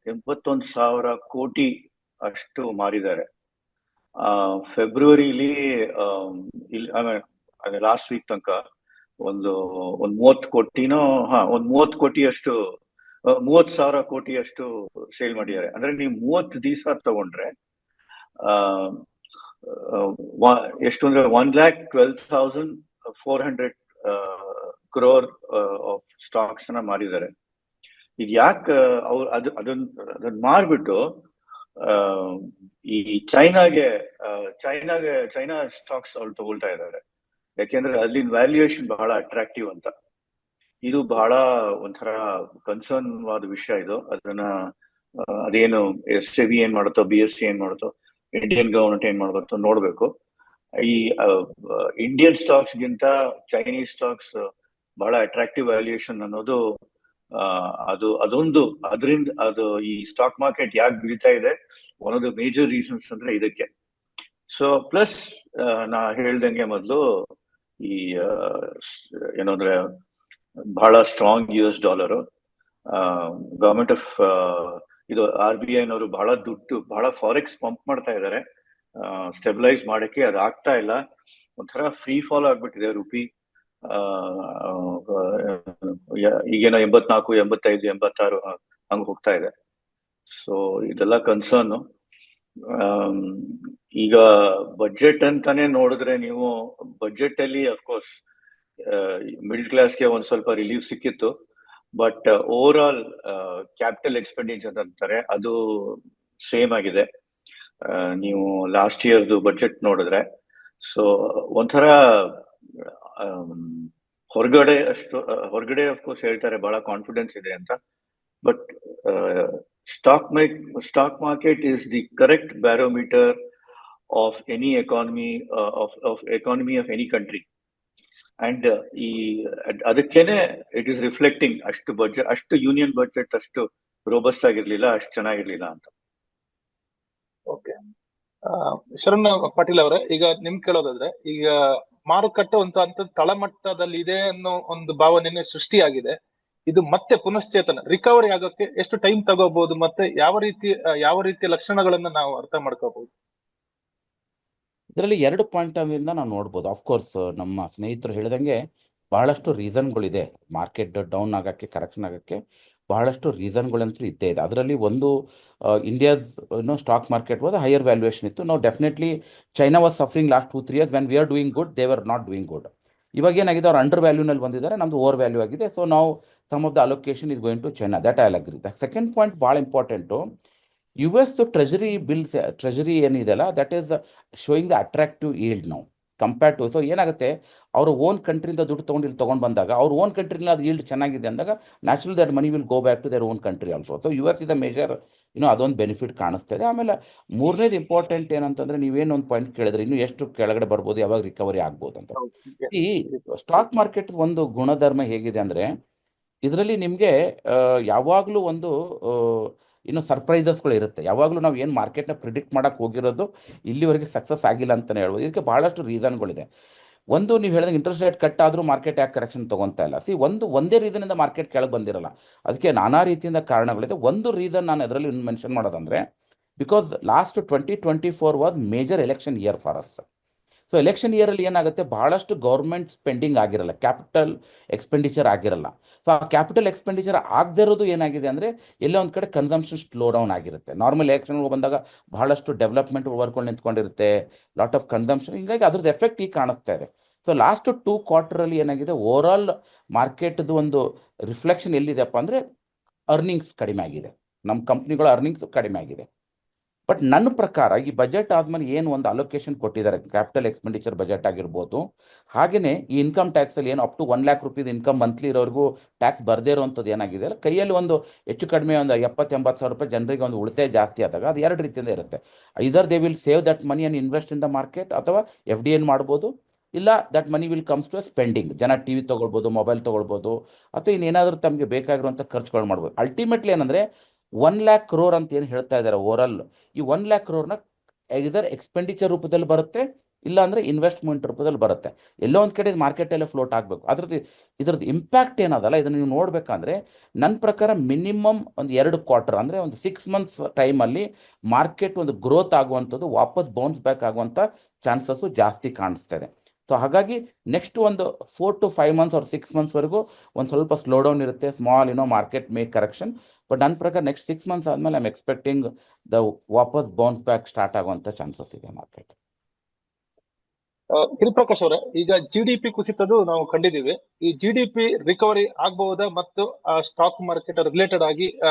ಎಂಬತ್ತೊಂದು ಸಾವಿರ ಕೋಟಿ ಅಷ್ಟು ಮಾರಿದ್ದಾರೆ. ಫೆಬ್ರವರಿಲಿ ಇಲ್ಲಿ ಲಾಸ್ಟ್ ವೀಕ್ ತನಕ ಒಂದು, ಒಂದ್ ಮೂವತ್ತು ಕೋಟಿನೋ, ಹಾ, ಒಂದ್ ಮೂವತ್ತು ಕೋಟಿ ಅಷ್ಟು ಮೂವತ್ ಸಾವಿರ ಕೋಟಿ ಅಷ್ಟು ಸೇಲ್ ಮಾಡಿದ್ದಾರೆ. ಅಂದ್ರೆ ನೀವು ಮೂವತ್ತು ದಿವಸ ತಗೊಂಡ್ರೆ ಎಷ್ಟು ಅಂದ್ರೆ one lakh twelve thousand four hundred crore of ಸ್ಟಾಕ್ಸ್ನ ಮಾರಿದ್ದಾರೆ. ಈಗ ಯಾಕೆ ಅವ್ರು ಅದು ಅದನ್ನ ಅದನ್ನ ಮಾರ್ಬಿಟ್ಟು ಈ ಚೈನಾಗೆ ಚೈನಾಗೆ, ಚೈನಾ ಸ್ಟಾಕ್ಸ್ ಅವ್ರು ತಗೊಳ್ತಾ ಇದ್ದಾರೆ ಯಾಕೆಂದ್ರೆ ಅಲ್ಲಿನ ವ್ಯಾಲ್ಯೂಯೇಷನ್ ಬಹಳ ಅಟ್ರಾಕ್ಟಿವ್ ಅಂತ. ಇದು ಬಹಳ ಒಂಥರ ಕನ್ಸರ್ನ್ ವಾದ ವಿಷಯ ಇದು. ಅದನ್ನ ಅದೇನು ಎಸ್ ಎ ಬಿ ಏನ್ ಮಾಡುತ್ತೋ ಬಿ ಎಸ್ ಸಿ ಏನ್ ಮಾಡುತ್ತೋ ಇಂಡಿಯನ್ ಗವರ್ಮೆಂಟ್ ಏನ್ ಮಾಡುತ್ತೋ ನೋಡ್ಬೇಕು. ಈ ಇಂಡಿಯನ್ ಸ್ಟಾಕ್ಸ್ ಗಿಂತ ಚೈನೀಸ್ ಸ್ಟಾಕ್ಸ್ ಬಹಳ ಅಟ್ರಾಕ್ಟಿವ್ ವ್ಯಾಲ್ಯೂಯೇಷನ್ ಅನ್ನೋದು ಅದು, ಅದೊಂದು, ಅದರಿಂದ, ಅದು ಈ ಸ್ಟಾಕ್ ಮಾರ್ಕೆಟ್ ಯಾಕೆ ಬೀಳ್ತಾ ಇದೆ? One of the major reasons ಅಂದ್ರೆ ಇದಕ್ಕೆ. ಸೊ ಪ್ಲಸ್ ನಾ ಹೇಳ್ದಂಗೆ ಮೊದಲು ಈ ಏನಂದ್ರೆ ಬಹಳ strong U S dollar government of ಇದು ಆರ್ ಬಿ ಐನವರು ಬಹಳ ದುಡ್ಡು, ಬಹಳ ಫಾರೆಕ್ಸ್ ಪಂಪ್ ಮಾಡ್ತಾ ಇದ್ದಾರೆ ಸ್ಟೆಬಿಲೈಸ್ ಮಾಡಕ್ಕೆ ಅದು ಆಗ್ತಾ ಇಲ್ಲ. ಒಂಥರ ಫ್ರೀ ಫಾಲ್ ಆಗ್ಬಿಟ್ಟಿದೆ ರುಪಿ ಈಗೇನೋ ಎಂಬತ್ನಾಲ್ಕು, ಎಂಬತ್ತೈದು, ಎಂಬತ್ತಾರು ಹಂಗ್ ಹೋಗ್ತಾ ಇದೆ. ಸೊ ಇದೆಲ್ಲ ಕನ್ಸರ್ನ್ ಈಗ ಬಜೆಟ್ ಅಂತಾನೆ ನೋಡಿದ್ರೆ ನೀವು ಬಜೆಟ್ ಅಲ್ಲಿ ಅಫ್ಕೋರ್ಸ್ ಮಿಡ್ಲ್ ಕ್ಲಾಸ್ಗೆ ಒಂದ್ ಸ್ವಲ್ಪ ರಿಲೀಫ್ ಸಿಕ್ಕಿತ್ತು. But over all capital expenditure ಅಂತಾರೆ, ಅದು ಸೇಮ್ ಆಗಿದೆ. ನೀವು ಲಾಸ್ಟ್ ಇಯರ್ದು ಬಜೆಟ್ ನೋಡಿದ್ರೆ. ಸೊ ಒಂಥರ ಹೊರಗಡೆ ಅಷ್ಟು ಹೊರಗಡೆ ಅಫ್ಕೋರ್ಸ್ ಹೇಳ್ತಾರೆ, ಬಹಳ ಕಾನ್ಫಿಡೆನ್ಸ್ ಇದೆ ಅಂತ. But stock make stock market is the correct barometer of any economy of economy of any country and ಈ, ಅದ್- ಅದಕ್ಕೇನೆ ಇಟ್ ಇಸ್ ರಿಫ್ಲೆಕ್ಟಿಂಗ್ ಅಷ್ಟು ಬಜೆಟ್ ಅಷ್ಟು ಯೂನಿಯನ್ ಬಜೆಟ್ ಅಷ್ಟು ರೋಬಸ್ಟ್ ಆಗಿರ್ಲಿಲ್ಲ, ಅಷ್ಟು ಚೆನ್ನಾಗಿರ್ಲಿಲ್ಲ ಅಂತ. ಓಕೆ ಶರಣ್ ಪಾಟೀಲ್ ಅವರೇ, ಈಗ ನಿಮ್ ಕೇಳೋದಾದ್ರೆ, ಈಗ ಮಾರುಕಟ್ಟೆ ಒಂದು ಅಂತ ತಳಮಟ್ಟದಲ್ಲಿ ಇದೆ ಅನ್ನೋ ಒಂದು ಭಾವನೆ ಸೃಷ್ಟಿಯಾಗಿದೆ. ಇದು ಮತ್ತೆ ಪುನಶ್ಚೇತನ ರಿಕವರಿ ಆಗೋಕೆ ಎಷ್ಟು ಟೈಮ್ ತಗೋಬಹುದು ಮತ್ತೆ ಯಾವ ರೀತಿ, ಯಾವ ರೀತಿಯ ಲಕ್ಷಣಗಳನ್ನ ನಾವು ಅರ್ಥ ಮಾಡ್ಕೋಬಹುದು ಇದರಲ್ಲಿ ಎರಡು ಪಾಯಿಂಟ್ ಆಫ್ ಇಂದ ನಾವು ನೋಡ್ಬೋದು. ಆಫ್ಕೋರ್ಸ್ ನಮ್ಮ ಸ್ನೇಹಿತರು ಹೇಳಿದಂಗೆ ಬಹಳಷ್ಟು ರೀಸನ್ಗಳಿದೆ ಮಾರ್ಕೆಟ್ ಡೌನ್ ಆಗಕ್ಕೆ ಕರೆಕ್ಷನ್ ಆಗೋಕ್ಕೆ. ಬಹಳಷ್ಟು ರೀಸನ್ಗಳಂತೂ ಇದ್ದೇ ಇದೆ. ಅದರಲ್ಲಿ ಒಂದು ಇಂಡಿಯಾಸ್ ಏನೋ stock market was higher valuation ಇತ್ತು. ನಾವು definitely China was suffering last two three years when we are doing good they are not doing good ಇವಾಗ ಏನಾಗಿದೆ, ಅವ್ರು ಅಂಡರ್ ವ್ಯಾಲ್ಯೂನಲ್ಲಿ ಬಂದಿದ್ದಾರೆ, ನಮ್ದು ಓವರ್ ವ್ಯಾಲ್ಯೂ ಆಗಿದೆ. ಸೊ ನಾವು some of the allocation is going to China that I agree the second point ಭಾಳ important U S treasury bills treasury ಏನಿದೆಯಲ್ಲ that is showing the attractive yield ನಾವು ಕಂಪೇರ್ ಟು ಸೊ ಏನಾಗುತ್ತೆ ಅವರು own ಕಂಟ್ರಿಯಿಂದ ದುಡ್ಡು ತೊಗೊಂಡು ಇಲ್ಲಿ ತೊಗೊಂಡು ಬಂದಾಗ ಅವ್ರ ಓನ್ ಕಂಟ್ರಿನಲ್ಲಿ ಅದು ಈಲ್ಡ್ ಚೆನ್ನಾಗಿದೆ ಅಂದಾಗ natural their money will go back to their own country also so U S ಇದ ದ ಮೇಜರ್ ಇನ್ನೂ ಅದೊಂದು ಬೆನಿಫಿಟ್ ಕಾಣಿಸ್ತಾ ಇದೆ. ಆಮೇಲೆ ಮೂರನೇದು ಇಂಪಾರ್ಟೆಂಟ್ ಏನಂತಂದ್ರೆ ನೀವೇನು ಒಂದು ಪಾಯಿಂಟ್ ಕೇಳಿದ್ರೆ ಇನ್ನು ಎಷ್ಟು ಕೆಳಗಡೆ ಬರ್ಬೋದು ಯಾವಾಗ ರಿಕವರಿ ಆಗ್ಬೋದು ಅಂತ. ಈ ಸ್ಟಾಕ್ ಮಾರ್ಕೆಟ್ ಒಂದು ಗುಣಧರ್ಮ ಹೇಗಿದೆ ಅಂದರೆ ಇದರಲ್ಲಿ ನಿಮಗೆ ಯಾವಾಗಲೂ ಒಂದು ಇನ್ನು ಸರ್ಪ್ರೈಸಸ್ಗಳು ಇರುತ್ತೆ. ಯಾವಾಗಲೂ ನಾವು ಏನು ಮಾರ್ಕೆಟ್ನ ಪ್ರಿಡಿಕ್ಟ್ ಮಾಡೋಕ್ಕೆ ಹೋಗಿರೋದು ಇಲ್ಲಿವರೆಗೆ ಸಕ್ಸಸ್ ಆಗಿಲ್ಲ ಅಂತಲೇ ಹೇಳ್ಬೋದು. ಇದಕ್ಕೆ ಭಾಳಷ್ಟು ರೀಸನ್ಗಳಿದೆ ಒಂದು ನೀವು ಹೇಳಿದಂಗೆ ಇಂಟ್ರೆಸ್ಟ್ ರೇಟ್ ಕಟ್ ಆದರೂ ಮಾರ್ಕೆಟ್ ಯಾಕೆ ಕರೆಕ್ಷನ್ ತೊಗೊತಾ ಇಲ್ಲ? ಸಿ ಒಂದು, ಒಂದೇ ರೀಸನಿಂದ ಮಾರ್ಕೆಟ್ ಕೆಳಗೆ ಬಂದಿರಲ್ಲ. ಅದಕ್ಕೆ ನಾನಾ ರೀತಿಯಿಂದ ಕಾರಣಗಳಿದೆ. ಒಂದು ರೀಸನ್ ನಾನು ಅದರಲ್ಲಿ ಮೆನ್ಷನ್ ಮಾಡೋದಂದರೆ because last twenty twenty four was major election year for us so election ಇಯರಲ್ಲಿ ಏನಾಗುತ್ತೆ? ಬಹಳಷ್ಟು ಗೌರ್ಮೆಂಟ್ ಸ್ಪೆಂಡಿಂಗ್ ಆಗಿರಲ್ಲ. ಕ್ಯಾಪಿಟಲ್ ಎಕ್ಸ್ಪೆಂಡಿಚರ್ ಆಗಿರಲ್ಲ. ಸೊ ಆ ಕ್ಯಾಪಿಟಲ್ ಎಕ್ಸ್ಪೆಂಡಿಚರ್ ಆಗದೇ ಇರೋದು ಏನಾಗಿದೆ ಅಂದರೆ, ಎಲ್ಲೋ ಒಂದು ಕಡೆ ಕನ್ಸಂಪ್ಷನ್ ಸ್ಲೋ ಡೌನ್ ಆಗಿರುತ್ತೆ ನಾರ್ಮಲ್ ಎಲೆಕ್ಷನ್ಗೆ ಬಂದಾಗ ಬಹಳಷ್ಟು ಡೆವಲಪ್ಮೆಂಟ್ ವರ್ಕೊಂಡು ನಿಂತ್ಕೊಂಡಿರುತ್ತೆ. ಲಾಟ್ ಆಫ್ ಕನ್ಸಂಪ್ಷನ್ ಹಿಂಗಾಗಿ ಅದ್ರದ್ದು ಎಫೆಕ್ಟ್ ಈಗ ಕಾಣಿಸ್ತಾ ಇದೆ. ಸೊ ಲಾಸ್ಟ್ ಟೂ ಕ್ವಾರ್ಟರಲ್ಲಿ ಏನಾಗಿದೆ? ಓವರ್ ಆಲ್ ಮಾರ್ಕೆಟ್ದು ಒಂದು ರಿಫ್ಲೆಕ್ಷನ್ ಎಲ್ಲಿದೆಪ್ಪ ಅಂದರೆ ಅರ್ನಿಂಗ್ಸ್ ಕಡಿಮೆ ಆಗಿದೆ. ನಮ್ಮ ಕಂಪ್ನಿಗಳ ಅರ್ನಿಂಗ್ಸ್ ಕಡಿಮೆ ಆಗಿದೆ. ಬಟ್ ನನ್ನ ಪ್ರಕಾರ ಈ ಬಜೆಟ್ ಆದಮೇಲೆ ಏನು ಒಂದು ಅಲೋಕೇಶನ್ ಕೊಟ್ಟಿದ್ದಾರೆ ಕ್ಯಾಪಿಟಲ್ ಎಕ್ಸ್ಪೆಂಡಿಚರ್ ಬಜೆಟ್ ಆಗಿರ್ಬೋದು ಹಾಗೆಯೇ ಈ ಇನ್ಕಮ್ ಟ್ಯಾಕ್ಸಲ್ಲಿ ಏನು up to one lakh rupees income monthly ಇರೋರಿಗೂ tax ಬರದೇ ಇರುವಂಥದ್ದು ಏನಾಗಿದೆ? ಅಲ್ಲ, ಕೈಯಲ್ಲಿ ಒಂದು ಹೆಚ್ಚು ಕಡಿಮೆ ಒಂದು ಎಪ್ಪತ್ತು ಎಂಬತ್ತು ಸಾವಿರ ರೂಪಾಯಿ ಜನರಿಗೆ ಒಂದು ಉಳಿತಾಯ ಜಾಸ್ತಿ ಆದಾಗ ಅದು ಎರಡು ರೀತಿಯಿಂದ ಇರುತ್ತೆ. Either they will save that money and invest in the market ಅಥವಾ ಎಫ್ ಡಿ ಎನ್ ಮಾಡ್ಬೋದು, ಇಲ್ಲ that money will comes to spending ಜನ ಟಿ ವಿ ತೊಗೊಳ್ಬೋದು ಮೊಬೈಲ್ ತೊಗೊಳ್ಬೋದು, ಅಥವಾ ಇನ್ನೇನಾದರೂ ತಮಗೆ ಬೇಕಾಗಿರುವಂಥ ಖರ್ಚುಗಳು ಮಾಡ್ಬೋದು. ಅಲ್ಟಿಮೇಟ್ಲಿ ಏನಂದರೆ ಒನ್ ಲ್ಯಾಕ್ ಕ್ರೋರ್ ಅಂತ ಏನು ಹೇಳ್ತಾ ಇದ್ದಾರೆ ಓವರಲ್ ಈ ಒನ್ ಲ್ಯಾಕ್ ಕ್ರೋರ್ನ ಇದರ ಎಕ್ಸ್ಪೆಂಡಿಚರ್ ರೂಪದಲ್ಲಿ ಬರುತ್ತೆ ಇಲ್ಲ ಅಂದರೆ ಇನ್ವೆಸ್ಟ್ಮೆಂಟ್ ರೂಪದಲ್ಲಿ ಬರುತ್ತೆ. ಎಲ್ಲೋ ಒಂದು ಕಡೆ ಮಾರ್ಕೆಟಲ್ಲೇ ಫ್ಲೋಟ್ ಆಗಬೇಕು. ಅದ್ರದ್ದು, ಇದ್ರದ್ದು ಇಂಪ್ಯಾಕ್ಟ್ ಏನದಲ್ಲ, ಇದನ್ನು ನೀವು ನೋಡಬೇಕಂದ್ರೆ ನನ್ನ ಪ್ರಕಾರ ಮಿನಿಮಮ್ ಒಂದು ಎರಡು ಕ್ವಾರ್ಟರ್ ಅಂದರೆ ಒಂದು ಸಿಕ್ಸ್ ಮಂತ್ಸ್ ಟೈಮಲ್ಲಿ ಮಾರ್ಕೆಟ್ ಒಂದು ಗ್ರೋತ್ ಆಗುವಂಥದ್ದು ವಾಪಸ್ ಬೌನ್ಸ್ ಬ್ಯಾಕ್ ಆಗುವಂಥ ಚಾನ್ಸಸ್ಸು ಜಾಸ್ತಿ ಕಾಣಿಸ್ತಾ ಇದೆ. ಸೊ ಹಾಗಾಗಿ ನೆಕ್ಸ್ಟ್ ಒಂದು ಫೋರ್ ಟು ಫೈವ್ ಮಂತ್ಸ್ ಅವ್ರ ಸಿಕ್ಸ್ ಮಂತ್ಸ್ವರೆಗೂ ಒಂದು ಸ್ವಲ್ಪ ಸ್ಲೋ ಡೌನ್ ಇರುತ್ತೆ ಸ್ಮಾಲ್ ಏನೋ ಮಾರ್ಕೆಟ್ ಮೇಕ್ ಕರೆಕ್ಷನ್ ಬಟ್ ನನ್ನ ಪ್ರಕಾರ ನೆಕ್ಸ್ಟ್ ಸಿಕ್ಸ್ ಮಂತ್ಸ್ ಆದಮೇಲೆ ಐಮ್ ಎಕ್ಸ್ಪೆಕ್ಟಿಂಗ್ ದ ವಾಪಸ್ ಬೌನ್ಸ್ ಬ್ಯಾಕ್ ಸ್ಟಾರ್ಟ್ ಆಗುವಂಥ ಚಾನ್ಸಸ್ ಇದೆ ಮಾರ್ಕೆಟ್ ಗಿರಿಪ್ರಕಾಶ್ ಅವರೇ ಈಗ ಜಿ ಡಿ ಪಿ ಕುಸಿತದ್ದು ನಾವು ಕಂಡಿದ್ದೀವಿ. ಈ ಜಿ ಡಿ ಪಿ ರಿಕವರಿ ಆಗಬಹುದಾ ಮತ್ತು ಸ್ಟಾಕ್ ಮಾರ್ಕೆಟ್ ರಿಲೇಟೆಡ್ ಆಗಿ ಆ,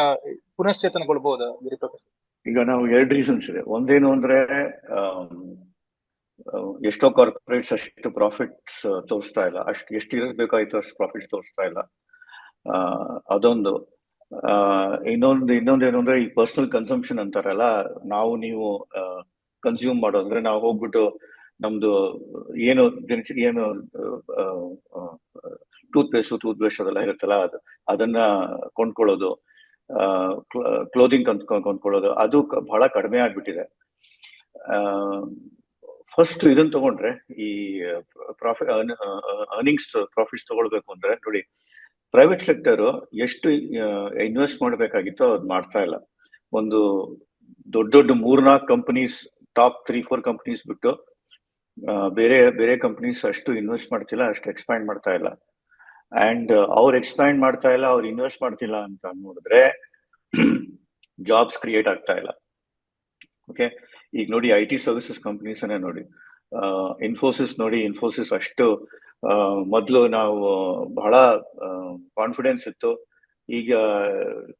ಪುನಶ್ಚೇತನಗೊಳ್ಬಹುದಾ ಗಿರಿಪ್ರಕಾಶ್ ಈಗ ನಾವು ಎರಡು ರೀಸನ್ಸ್ ಇದೆ. ಒಂದೇನು ಅಂದ್ರೆ ಆ, ಎಷ್ಟೋ ಕಾರ್ಪೊರೇಟ್ಸ್ ಅಷ್ಟು ಪ್ರಾಫಿಟ್ಸ್ ತೋರಿಸ್ತಾ ಇಲ್ಲ. ಅಷ್ಟು ಎಷ್ಟು ಇರಬೇಕಾಯ್ತು ಅಷ್ಟು ಪ್ರಾಫಿಟ್ಸ್ ತೋರಿಸ್ತಾ ಇಲ್ಲ. ಅದೊಂದು. ಇನ್ನೊಂದು ಇನ್ನೊಂದು ಏನು ಅಂದ್ರೆ ಈ ಪರ್ಸನಲ್ ಕನ್ಸಂಪ್ಷನ್ ಅಂತಾರಲ್ಲ, ನಾವು ನೀವು ಕನ್ಸ್ಯೂಮ್ ಮಾಡೋದಂದ್ರೆ ನಾವು ಹೋಗ್ಬಿಟ್ಟು ನಮ್ದು ಏನು ಏನು ಟೂತ್ ಪೇಸ್ಟ್ ಟೂತ್ ಬ್ರಷ್ ಅದೆಲ್ಲ ಇರುತ್ತಲ್ಲ, ಅದು, ಅದನ್ನ ಕೊಂಡ್ಕೊಳ್ಳೋದು ಕ್ಲೋದಿಂಗ್ ಕೊಂಡ್ಕೊಳ್ಳೋದು, ಅದು ಬಹಳ ಕಡಿಮೆ ಆಗ್ಬಿಟ್ಟಿದೆ. ಫಸ್ಟ್ ಇದನ್ನ ತಗೊಂಡ್ರೆ ಈ ಪ್ರಾಫಿಟ್ ಅರ್ನಿಂಗ್ಸ್ ಪ್ರಾಫಿಟ್ಸ್ ತಗೊಳ್ಬೇಕು ಅಂದ್ರೆ, ನೋಡಿ ಪ್ರೈವೇಟ್ ಸೆಕ್ಟರ್ ಎಷ್ಟು ಇನ್ವೆಸ್ಟ್ ಮಾಡಬೇಕಾಗಿತ್ತು ಅದು ಮಾಡ್ತಾ ಇಲ್ಲ. ಒಂದು ದೊಡ್ಡ ದೊಡ್ಡ ಮೂರ್ನಾಲ್ಕು companies top three four companies ಬಿಟ್ಟು ಬೇರೆ ಬೇರೆ ಕಂಪನೀಸ್ ಅಷ್ಟು ಇನ್ವೆಸ್ಟ್ ಮಾಡ್ತಿಲ್ಲ, ಅಷ್ಟು ಎಕ್ಸ್ಪ್ಯಾಂಡ್ ಮಾಡ್ತಾ ಇಲ್ಲ. ಅಂಡ್ ಅವ್ರು ಎಕ್ಸ್ಪ್ಯಾಂಡ್ ಮಾಡ್ತಾ ಇಲ್ಲ, ಅವ್ರು ಇನ್ವೆಸ್ಟ್ ಮಾಡ್ತಿಲ್ಲ ಅಂತ ನೋಡಿದ್ರೆ ಜಾಬ್ಸ್ ಕ್ರಿಯೇಟ್ ಆಗ್ತಾ ಇಲ್ಲ. ಓಕೆ ಈಗ ನೋಡಿ ಐ ಟಿ ಸರ್ವಿಸಸ್ ಕಂಪನೀಸ್ ಅನ್ನೇ ನೋಡಿ. ಇನ್ಫೋಸಿಸ್ ನೋಡಿ ಇನ್ಫೋಸಿಸ್ ಅಷ್ಟು ಮೊದ್ಲು ನಾವು ಬಹಳ ಕಾನ್ಫಿಡೆನ್ಸ್ ಇತ್ತು. ಈಗ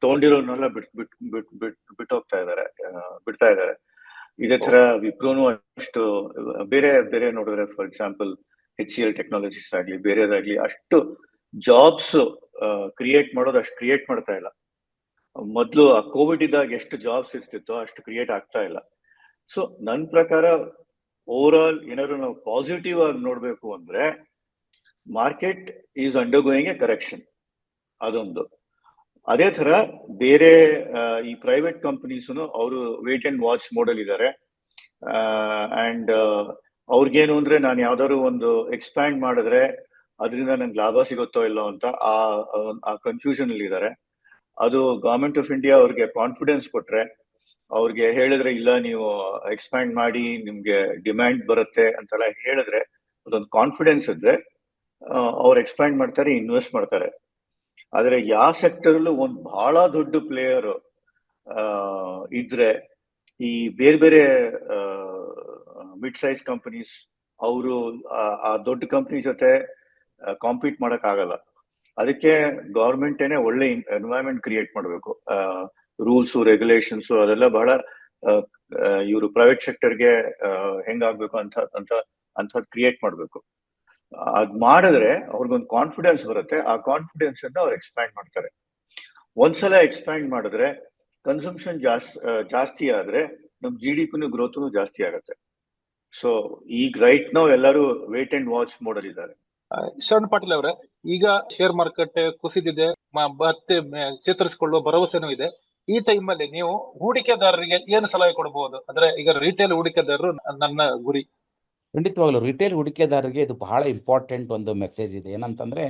ತಗೊಂಡಿರೋನೆಲ್ಲ ಬಿಟ್ ಬಿಟ್ ಬಿಟ್ ಬಿಟ್ ಹೋಗ್ತಾ ಇದಾರೆ ಆ, ಬಿಡ್ತಾ ಇದಾರೆ ಇದೇ ತರ ವಿಪ್ರೋನು ಅಷ್ಟು ಬೇರೆ ಬೇರೆ ನೋಡಿದ್ರೆ for example H C L technologies ಆಗ್ಲಿ ಬೇರೆದಾಗ್ಲಿ ಅಷ್ಟು ಜಾಬ್ಸ್ ಕ್ರಿಯೇಟ್ ಮಾಡೋದು ಅಷ್ಟು ಕ್ರಿಯೇಟ್ ಮಾಡ್ತಾ ಇಲ್ಲ. ಮೊದ್ಲು ಆ ಕೋವಿಡ್ ಇದ್ದಾಗ ಎಷ್ಟು ಜಾಬ್ಸ್ ಇರ್ತಿತ್ತೋ ಅಷ್ಟು ಕ್ರಿಯೇಟ್ ಆಗ್ತಾ ಇಲ್ಲ. ಸೊ ನನ್ನ ಪ್ರಕಾರ ಓವರ್ ಆಲ್ ಏನಾದ್ರು ನಾವು ಪಾಸಿಟಿವ್ ಆಗಿ ನೋಡ್ಬೇಕು ಅಂದ್ರೆ market is undergoing a correction ಅದೊಂದು. ಅದೇ ತರ ಬೇರೆ ಈ ಪ್ರೈವೇಟ್ ಕಂಪನೀಸ್ನು ಅವರು ವೇಟ್ ಅಂಡ್ ವಾಚ್ ಮೋಡಲ್ ಇದ್ದಾರೆ ಅಂಡ್ ಅವ್ರಿಗೇನು ಅಂದ್ರೆ ನಾನು ಯಾವ್ದಾದ್ರು ಒಂದು ಎಕ್ಸ್ಪ್ಯಾಂಡ್ ಮಾಡಿದ್ರೆ ಅದರಿಂದ ನಂಗೆ ಲಾಭ ಸಿಗುತ್ತೋ ಇಲ್ಲೋ ಅಂತ ಆ ಆ ಕನ್ಫ್ಯೂಷನ್ ಅಲ್ಲಿ ಇದ್ದಾರೆ ಅದು ಗವರ್ಮೆಂಟ್ ಆಫ್ ಇಂಡಿಯಾ ಅವ್ರಿಗೆ ಕಾನ್ಫಿಡೆನ್ಸ್ ಕೊಟ್ರೆ ಅವ್ರಿಗೆ ಹೇಳಿದ್ರೆ, ಇಲ್ಲ, ನೀವು ಎಕ್ಸ್ಪ್ಯಾಂಡ್ ಮಾಡಿ, ನಿಮ್ಗೆ ಡಿಮ್ಯಾಂಡ್ ಬರುತ್ತೆ ಅಂತೆಲ್ಲ ಹೇಳಿದ್ರೆ, ಅದೊಂದು ಕಾನ್ಫಿಡೆನ್ಸ್ ಇದ್ರೆ ಅವ್ರು ಎಕ್ಸ್ಪ್ಯಾಂಡ್ ಮಾಡ್ತಾರೆ ಇನ್ವೆಸ್ಟ್ ಮಾಡ್ತಾರೆ. ಆದ್ರೆ ಯಾವ ಸೆಕ್ಟರ್ ಒಂದು ಬಹಳ ದೊಡ್ಡ ಪ್ಲೇಯರ್ ಇದ್ರೆ ಈ ಬೇರೆ ಬೇರೆ ಮಿಡ್ ಸೈಜ್ ಕಂಪನೀಸ್ ಅವರು, ಆ ದೊಡ್ಡ ಕಂಪನಿ ಜೊತೆ ಕಾಂಪೀಟ್ ಮಾಡಕ್ ಆಗಲ್ಲ. ಅದಕ್ಕೆ ಗೌರ್ಮೆಂಟ್ ಏನೇ ಒಳ್ಳೆ ಎನ್ವೈರನ್ಮೆಂಟ್ ಕ್ರಿಯೇಟ್ ಮಾಡಬೇಕು. ರೂಲ್ಸ್ ರೆಗ್ಯುಲೇಷನ್ಸ್ ಅದೆಲ್ಲ ಬಹಳ ಇವರು ಪ್ರೈವೇಟ್ ಸೆಕ್ಟರ್ಗೆ ಹೆಂಗಾಗ್ಬೇಕು ಅಂತ ಅಂತ ಅಂತ ಕ್ರಿಯೇಟ್ ಮಾಡಬೇಕು. ಅದ್ ಮಾಡಿದ್ರೆ ಅವ್ರಿಗೊಂದು ಕಾನ್ಫಿಡೆನ್ಸ್ ಬರುತ್ತೆ. ಆ ಕಾನ್ಫಿಡೆನ್ಸ್ ಅನ್ನ ಅವ್ರು ಎಕ್ಸ್ಪ್ಯಾಂಡ್ ಮಾಡ್ತಾರೆ. ಒಂದ್ಸಲ ಎಕ್ಸ್ಪ್ಯಾಂಡ್ ಮಾಡಿದ್ರೆ ಕನ್ಸಂಪ್ಷನ್ ಜಾಸ್ತಿ ಜಾಸ್ತಿ ಆದ್ರೆ ನಮ್ ಜಿ ಡಿ ಪಿನೂ ಗ್ರೋತ್ನು ಜಾಸ್ತಿ ಆಗುತ್ತೆ. ಸೊ ಈಗ ರೈಟ್ ನಾವು ಎಲ್ಲರೂ ವೇಟ್ ಅಂಡ್ ವಾಚ್ ಮೋಡಲ್ ಇದ್ದಾರೆ. ಶರಣ್ ಪಾಟೀಲ್ ಅವರೇ, ಈಗ ಶೇರ್ ಮಾರ್ಕೆಟ್ ಕುಸಿದಿದೆ ಮತ್ತೆ ಚೇತರಿಸಿಕೊಳ್ಳುವ ಭರವಸೆನೂ ಇದೆ. ಈ ಟೈಮ್ ಅಲ್ಲಿ ನೀವು ಹೂಡಿಕೆದಾರರಿಗೆ ಏನು ಸಲಹೆ ಕೊಡಬಹುದು ಅಂದ್ರೆ ಈಗ ರಿಟೇಲ್ ಹೂಡಿಕೆದಾರರು ನನ್ನ ಗುರಿ. ಖಂಡಿತವಾಗ್ಲೂ ರಿಟೇಲ್ ಹೂಡಿಕೆದಾರರಿಗೆ ಇದು ಬಹಳ ಇಂಪಾರ್ಟೆಂಟ್ ಒಂದು ಮೆಸೇಜ್ ಇದೆ. ಏನಂತಂದರೆ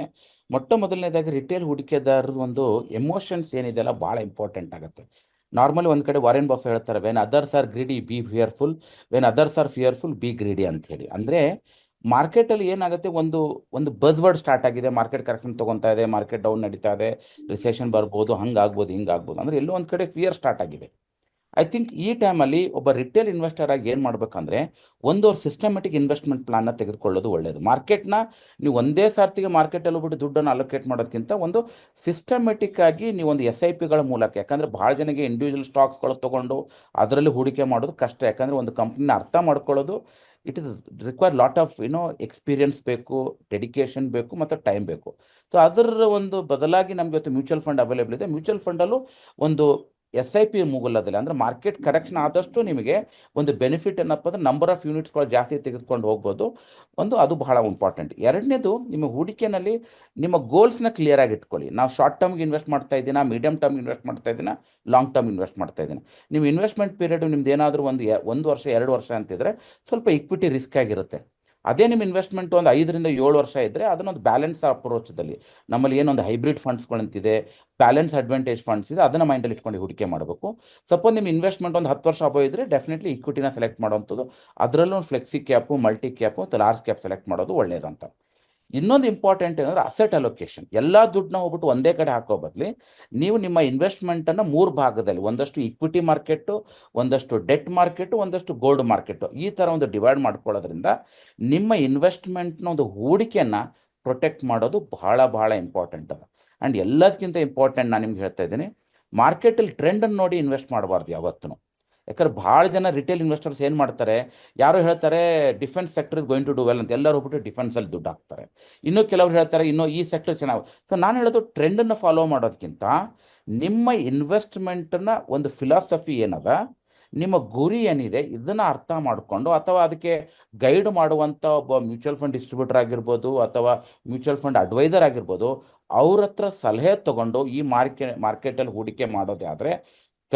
ಮೊಟ್ಟ ಮೊದಲನೇದಾಗಿ ರಿಟೇಲ್ ಹೂಡಿಕೆದಾರರ ಒಂದು ಎಮೋಷನ್ಸ್ ಏನಿದೆಯಲ್ಲ ಭಾಳ ಇಂಪಾರ್ಟೆಂಟ್ ಆಗುತ್ತೆ. ನಾರ್ಮಲಿ ಒಂದು ಕಡೆ ವಾರೆನ್ ಬಫ್ ಹೇಳ್ತಾರೆ when others are greedy be fearful when others are fearful be greedy ಅಂತ ಹೇಳಿ. ಅಂದರೆ ಮಾರ್ಕೆಟಲ್ಲಿ ಏನಾಗುತ್ತೆ, ಒಂದು ಒಂದು ಬಸ್ವರ್ಡ್ ಸ್ಟಾರ್ಟ್ ಆಗಿದೆ. ಮಾರ್ಕೆಟ್ ಕರೆಕ್ಷನ್ ತೊಗೊತಾ ಇದೆ, ಮಾರ್ಕೆಟ್ ಡೌನ್ ನಡೀತಾ ಇದೆ ರಿಸೆಷನ್ ಬರ್ಬೋದು, ಹಂಗಾಗ್ಬೋದು, ಹಿಂಗಾಗ್ಬೋದು. ಅಂದರೆ ಎಲ್ಲೋ ಒಂದು ಕಡೆ ಫಿಯರ್ ಸ್ಟಾರ್ಟ್ ಆಗಿದೆ. ಐ ಥಿಂಕ್ ಈ ಟೈಮಲ್ಲಿ ಒಬ್ಬ ರಿಟೇಲ್ ಇನ್ವೆಸ್ಟರ್ ಆಗಿ ಏನು ಮಾಡಬೇಕಂದ್ರೆ ಒಂದು ಅವ್ರ ಸಿಸ್ಟಮೆಟಿಕ್ ಇನ್ವೆಸ್ಟ್ಮೆಂಟ್ ಪ್ಲಾನ್ನ ತೆಗೆದುಕೊಳ್ಳೋದು ಒಳ್ಳೆಯದು ಮಾರ್ಕೆಟ್ನ ನೀವು ಒಂದೇ ಸಾರ್ತಿಗೆ ಮಾರ್ಕೆಟಲ್ಲಿ ಹೋಗ್ಬಿಟ್ಟು ದುಡ್ಡನ್ನು ಅಲೋಕೇಟ್ ಮಾಡೋದಕ್ಕಿಂತ ಒಂದು ಸಿಸ್ಟಮೆಟಿಕ್ ಆಗಿ ನೀವು ಒಂದು ಎಸ್ ಐ ಪಿಗಳ ಮೂಲಕ, ಯಾಕಂದರೆ ಭಾಳ ಜನಕ್ಕೆ ಇಂಡಿವಿಜುವಲ್ ಸ್ಟಾಕ್ಸ್ಗಳು ತೊಗೊಂಡು ಅದರಲ್ಲಿ ಹೂಡಿಕೆ ಮಾಡೋದು ಕಷ್ಟ. ಯಾಕಂದರೆ ಒಂದು ಕಂಪ್ನಿನ ಅರ್ಥ ಮಾಡ್ಕೊಳ್ಳೋದು it is require lot of you know experience ಬೇಕು ಡೆಡಿಕೇಶನ್ ಬೇಕು ಮತ್ತು ಟೈಮ್ ಬೇಕು. ಸೊ ಅದರ ಒಂದು ಬದಲಾಗಿ ನಮಗೆ ಇವತ್ತು ಮ್ಯೂಚುವಲ್ ಫಂಡ್ ಅವೈಲೇಬಲ್ ಇದೆ. ಮ್ಯೂಚುವಲ್ ಫಂಡಲ್ಲೂ ಒಂದು ಎಸ್ ಐ ಪಿ ಮೂಲದಲ್ಲಿ ಅಂದರೆ ಮಾರ್ಕೆಟ್ ಕರೆಕ್ಷನ್ ಆದಷ್ಟು ನಿಮಗೆ ಒಂದು ಬೆನಿಫಿಟ್ ಏನಪ್ಪ ಅಂದ್ರೆ ನಂಬರ್ ಆಫ್ ಯೂನಿಟ್ಸ್ಗಳು ಜಾಸ್ತಿ ತೆಗೆದುಕೊಂಡು ಹೋಗ್ಬೋದು. ಒಂದು ಅದು ಬಹಳ ಇಂಪಾರ್ಟೆಂಟ್ ಎರಡನೇದು ನಿಮ್ಮ ಹೂಡಿಕೆನಲ್ಲಿ ನಿಮ್ಮ ಗೋಲ್ಸ್ನ ಕ್ಲಿಯರ್ ಆಗಿ ಇಟ್ಕೊಳ್ಳಿ. ನಾವು ಶಾರ್ಟ್ ಟರ್ಮ್ಗೆ ಇನ್ವೆಸ್ಟ್ ಮಾಡ್ತಾ ಇದ್ದೀನ ಮೀಡಿಯಂ ಟರ್ಮ್ ಇನ್ವೆಸ್ಟ್ ಮಾಡ್ತಾ ಇದ್ದೀನ ಲಾಂಗ್ ಟರ್ಮ್ ಇನ್ವೆಸ್ಟ್ ಮಾಡ್ತಾ ಇದ್ದೀನಿ. ನಿಮ್ಮ ಇನ್ವೆಸ್ಟ್ಮೆಂಟ್ ಪೀರಿಯಡ್ ನಿಮ್ದು ಏನಾದರೂ ಒಂದು ಒಂದು ವರ್ಷ, ಎರಡು ವರ್ಷ ಅಂತಿದ್ರೆ ಸ್ವಲ್ಪ ಇಕ್ವಿಟಿ ರಿಸ್ಕ್ ಆಗಿರುತ್ತೆ. ಅದೇ ನಿಮ್ಮ ಇನ್ವೆಸ್ಟ್ಮೆಂಟ್ ಒಂದು ಐದರಿಂದ ಏಳು ವರ್ಷ ಇದ್ದರೆ ಅದನ್ನೊಂದು ಬ್ಯಾಲೆನ್ಸ್ ಅಪ್ರೋಚದಲ್ಲಿ ನಮ್ಮಲ್ಲಿ ಏನೊಂದು ಹೈಬ್ರಿಡ್ ಫಂಡ್ಸ್ಗಳಂತಿದೆ ಬ್ಯಾಲೆನ್ಸ್ ಅಡ್ವಾಂಟೇಜ್ ಫಂಡ್ಸ್ ಇದೆ, ಅದನ್ನು ಮೈಂಡಲ್ಲಿ ಇಟ್ಕೊಂಡು ಹೂಡಿಕೆ ಮಾಡಬೇಕು. ಸಪೋಸ್ ನಿಮ್ಮ ಇನ್ವೆಸ್ಟ್ಮೆಂಟ್ ಒಂದು ಹತ್ತು ವರ್ಷ ಅಬೋ ಇದ್ದರೆ ಡೆಫಿನೆಟ್ಲಿ ಇಕ್ವಿಟಿನ ಸೆಲೆಕ್ಟ್ ಮಾಡುವಂಥದ್ದು. ಅದರಲ್ಲೂ ಫ್ಲೆಕ್ಸಿ ಕ್ಯಾಪು ಮಲ್ಟಿ ಕ್ಯಾಪು ಅಥವಾ ಲಾರ್ಜ್ ಕ್ಯಾಪ್ ಸೆಲೆಕ್ಟ್ ಮಾಡೋದು ಒಳ್ಳೆಯದಂತ ಇನ್ನೊಂದು ಇಂಪಾರ್ಟೆಂಟ್ ಏನಂದ್ರೆ ಅಸೆಟ್ ಅಲೋಕೇಶನ್ ಎಲ್ಲ ದುಡ್ಡನ್ನ ಹೋಗ್ಬಿಟ್ಟು ಒಂದೇ ಕಡೆ ಹಾಕೋ ಬದಲಿ ನೀವು ನಿಮ್ಮ ಇನ್ವೆಸ್ಟ್ಮೆಂಟನ್ನು ಮೂರು ಭಾಗದಲ್ಲಿ, ಒಂದಷ್ಟು ಇಕ್ವಿಟಿ ಮಾರ್ಕೆಟು ಒಂದಷ್ಟು ಡೆಟ್ ಮಾರ್ಕೆಟು ಒಂದಷ್ಟು ಗೋಲ್ಡ್ ಮಾರ್ಕೆಟು ಈ ಥರ ಒಂದು ಡಿವೈಡ್ ಮಾಡ್ಕೊಳ್ಳೋದ್ರಿಂದ ನಿಮ್ಮ ಇನ್ವೆಸ್ಟ್ಮೆಂಟ್ನ ಒಂದು ಹೂಡಿಕೆಯನ್ನು ಪ್ರೊಟೆಕ್ಟ್ ಮಾಡೋದು ಬಹಳ ಬಹಳ ಇಂಪಾರ್ಟೆಂಟ್ ಅದ ಆ್ಯಂಡ್ ಎಲ್ಲದಕ್ಕಿಂತ ಇಂಪಾರ್ಟೆಂಟ್ ನಾನು ನಿಮ್ಗೆ ಹೇಳ್ತಾ ಇದ್ದೀನಿ ಮಾರ್ಕೆಟಲ್ಲಿ ಟ್ರೆಂಡನ್ನು ನೋಡಿ ಇನ್ವೆಸ್ಟ್ ಮಾಡಬಾರ್ದು ಯಾವತ್ತೂ ಯಾಕಂದ್ರೆ ಭಾಳ ಜನ ರಿಟೇಲ್ ಇನ್ವೆಸ್ಟರ್ಸ್ ಏನು ಮಾಡ್ತಾರೆ, ಯಾರು ಹೇಳ್ತಾರೆ defence sector is going to do well ಅಂತ ಎಲ್ಲರೂ ಹೋಗ್ಬಿಟ್ಟು ಡಿಫೆನ್ಸಲ್ಲಿ ದುಡ್ಡು ಹಾಕ್ತಾರೆ. ಇನ್ನು ಕೆಲವರು ಹೇಳ್ತಾರೆ, ಇನ್ನೂ ಈ ಸೆಕ್ಟರ್ ಚೆನ್ನಾಗಿ ಸೊ ನಾನು ಹೇಳೋದು ಟ್ರೆಂಡನ್ನು ಫಾಲೋ ಮಾಡೋದಕ್ಕಿಂತ ನಿಮ್ಮ ಇನ್ವೆಸ್ಟ್ಮೆಂಟನ್ನ ಒಂದು ಫಿಲಾಸಫಿ ಏನದ? ನಿಮ್ಮ ಗುರಿ ಏನಿದೆ? ಇದನ್ನು ಅರ್ಥ ಮಾಡಿಕೊಂಡು ಅಥವಾ ಅದಕ್ಕೆ ಗೈಡ್ ಮಾಡುವಂಥ ಒಬ್ಬ ಮ್ಯೂಚುವಲ್ ಫಂಡ್ ಡಿಸ್ಟ್ರಿಬ್ಯೂಟರ್ ಆಗಿರ್ಬೋದು ಅಥವಾ ಮ್ಯೂಚುವಲ್ ಫಂಡ್ ಅಡ್ವೈಸರ್ ಆಗಿರ್ಬೋದು, ಅವ್ರ ಹತ್ರ ಸಲಹೆ ತಗೊಂಡು ಈ ಮಾರ್ಕೆ ಮಾರ್ಕೆಟಲ್ಲಿ ಹೂಡಿಕೆ ಮಾಡೋದೇ ಆದರೆ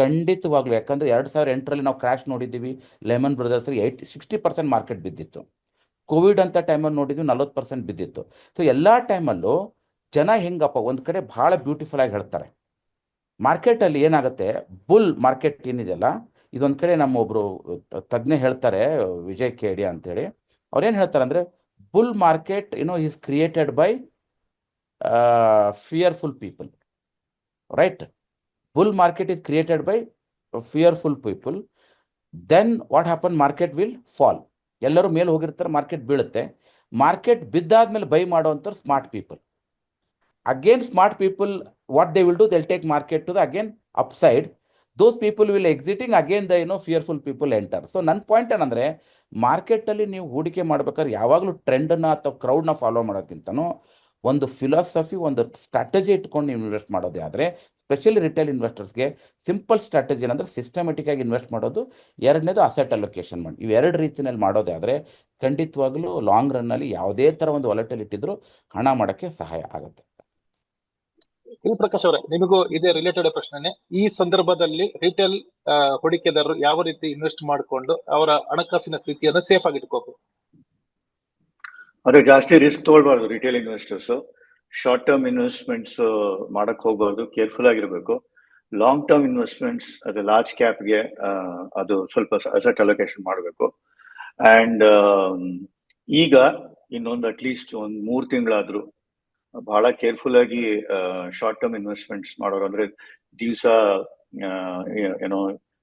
ಖಂಡಿತವಾಗ್ಲೂ, ಯಾಕಂದರೆ ಎರಡು ಸಾವಿರ ಎಂಟರಲ್ಲಿ ನಾವು ಕ್ರ್ಯಾಶ್ ನೋಡಿದ್ದೀವಿ ಲೆಮನ್ ಬ್ರದರ್ಸ್ಗೆ ಏಯ್ಟಿ ಸಿಕ್ಸ್ಟಿ ಪರ್ಸೆಂಟ್ ಮಾರ್ಕೆಟ್ ಬಿದ್ದಿತ್ತು. ಕೋವಿಡ್ ಅಂತ ಟೈಮಲ್ಲಿ ನೋಡಿದ್ವಿ, ನಲ್ವತ್ತು ಪರ್ಸೆಂಟ್ ಬಿದ್ದಿತ್ತು. ಸೊ ಎಲ್ಲ ಟೈಮಲ್ಲೂ ಜನ ಹೆಂಗಪ್ಪ, ಒಂದು ಕಡೆ ಭಾಳ ಬ್ಯೂಟಿಫುಲ್ ಆಗಿ ಹೇಳ್ತಾರೆ. ಮಾರ್ಕೆಟಲ್ಲಿ ಏನಾಗುತ್ತೆ ಬುಲ್ ಮಾರ್ಕೆಟ್ ಏನಿದೆಯಲ್ಲ, ಇದೊಂದು ಕಡೆ ನಮ್ಮ ಒಬ್ಬರು ತಜ್ಞ ಹೇಳ್ತಾರೆ, ವಿಜಯ್ ಕೇಡಿ ಅಂತೇಳಿ. ಅವ್ರೇನು ಹೇಳ್ತಾರೆ ಅಂದರೆ bull market you know is created by fearful people right bull market is created by fearful people. Then what happen market will fall ಎಲ್ಲರೂ ಮೇಲೆ ಹೋಗಿರ್ತಾರೆ ಮಾರ್ಕೆಟ್ ಬೀಳುತ್ತೆ. ಮಾರ್ಕೆಟ್ ಬಿದ್ದಾದ್ಮೇಲೆ buy ಮಾಡೋವಂಥವ್ರು smart people again smart people what they will do they'll take market to the again upside those people will exiting again the ಏನೋ fearful people enter so ನನ್ನ point ಏನಂದರೆ ಮಾರ್ಕೆಟಲ್ಲಿ ನೀವು ಹೂಡಿಕೆ ಮಾಡ್ಬೇಕಾದ್ರೆ ಯಾವಾಗಲೂ ಟ್ರೆಂಡನ್ನು ಅಥವಾ ಕ್ರೌಡ್ನ ಫಾಲೋ ಮಾಡೋದಕ್ಕಿಂತನೂ ಒಂದು ಫಿಲಾಸಫಿ ಒಂದು ಸ್ಟ್ರಾಟಜಿ ಇಟ್ಕೊಂಡು ನೀವು ಇನ್ವೆಸ್ಟ್ ಮಾಡೋದೇ ಆದರೆ ಸ್ಪೆಷಲಿ ರಿಟೇಲ್ ಇನ್ವೆಸ್ಟರ್ಸ್ಗೆ ಸಿಂಪಲ್ ಸ್ಟ್ರಾಟಜಿ ಏನಂದ್ರೆ ಸಿಸ್ಟಮೆಟಿಕ್ ಆಗಿ ಇನ್ವೆಸ್ಟ್ ಮಾಡೋದು. ಎರಡನೇದು ಅಸೆಟ್ ಅಲೊಕೇಶನ್ ಮಾಡಿ. ಇವೆರಡು ರೀತಿಯಲ್ಲಿ ಮಾಡೋದೇ ಆದರೆ ಖಂಡಿತವಾಗ್ಲೂ ಲಾಂಗ್ ರನ್ನಲ್ಲಿ ಯಾವುದೇ ಥರ ಒಂದು ವಾಲಟಿಲಿಟಿ ಇದ್ರೂ ಹಣ ಮಾಡೋಕ್ಕೆ ಸಹಾಯ ಆಗುತ್ತೆ. ಇಲ್ಲಿ ಪ್ರಕಾಶ್ ಅವರೇ, ನಿಮಗೂ ಇದೇ ರಿಲೇಟೆಡ್ ಪ್ರಶ್ನೆ ಈ ಸಂದರ್ಭದಲ್ಲಿ ರಿಟೇಲ್ ಹೂಡಿಕೆದಾರರು ಯಾವ ರೀತಿ ಇನ್ವೆಸ್ಟ್ ಮಾಡಿಕೊಂಡು ಅವರ ಹಣಕಾಸಿನ ಸ್ಥಿತಿಯನ್ನು ಸೇಫ್ ಆಗಿ ಇಟ್ಕೋಬೇಕು? ಅದೇ ಜಾಸ್ತಿ risk ತಗೊಳ್ಬಾರ್ದು retail investors short term investments ಮಾಡಕ್ ಹೋಗ್ಬಾರ್ದು ಕೇರ್ಫುಲ್ ಆಗಿರ್ಬೇಕು. ಲಾಂಗ್ ಟರ್ಮ್ ಇನ್ವೆಸ್ಟ್ಮೆಂಟ್ಸ್ ಅದು ಲಾರ್ಜ್ ಕ್ಯಾಪ್ಗೆ ಅದು ಸ್ವಲ್ಪ ಅಸೆಟ್ ಅಲೋಕೇಶನ್ ಮಾಡಬೇಕು. ಅಂಡ್ ಈಗ ಇನ್ನೊಂದು ಅಟ್ಲೀಸ್ಟ್ ಒಂದು ಮೂರು ತಿಂಗಳಾದ್ರೂ, ಬಹಳ ಕೇರ್ಫುಲ್ ಆಗಿ ಶಾರ್ಟ್ ಟರ್ಮ್ ಇನ್ವೆಸ್ಟ್ಮೆಂಟ್ಸ್ ಮಾಡೋರು ಅಂದ್ರೆ ದಿವಸ ಏನೋ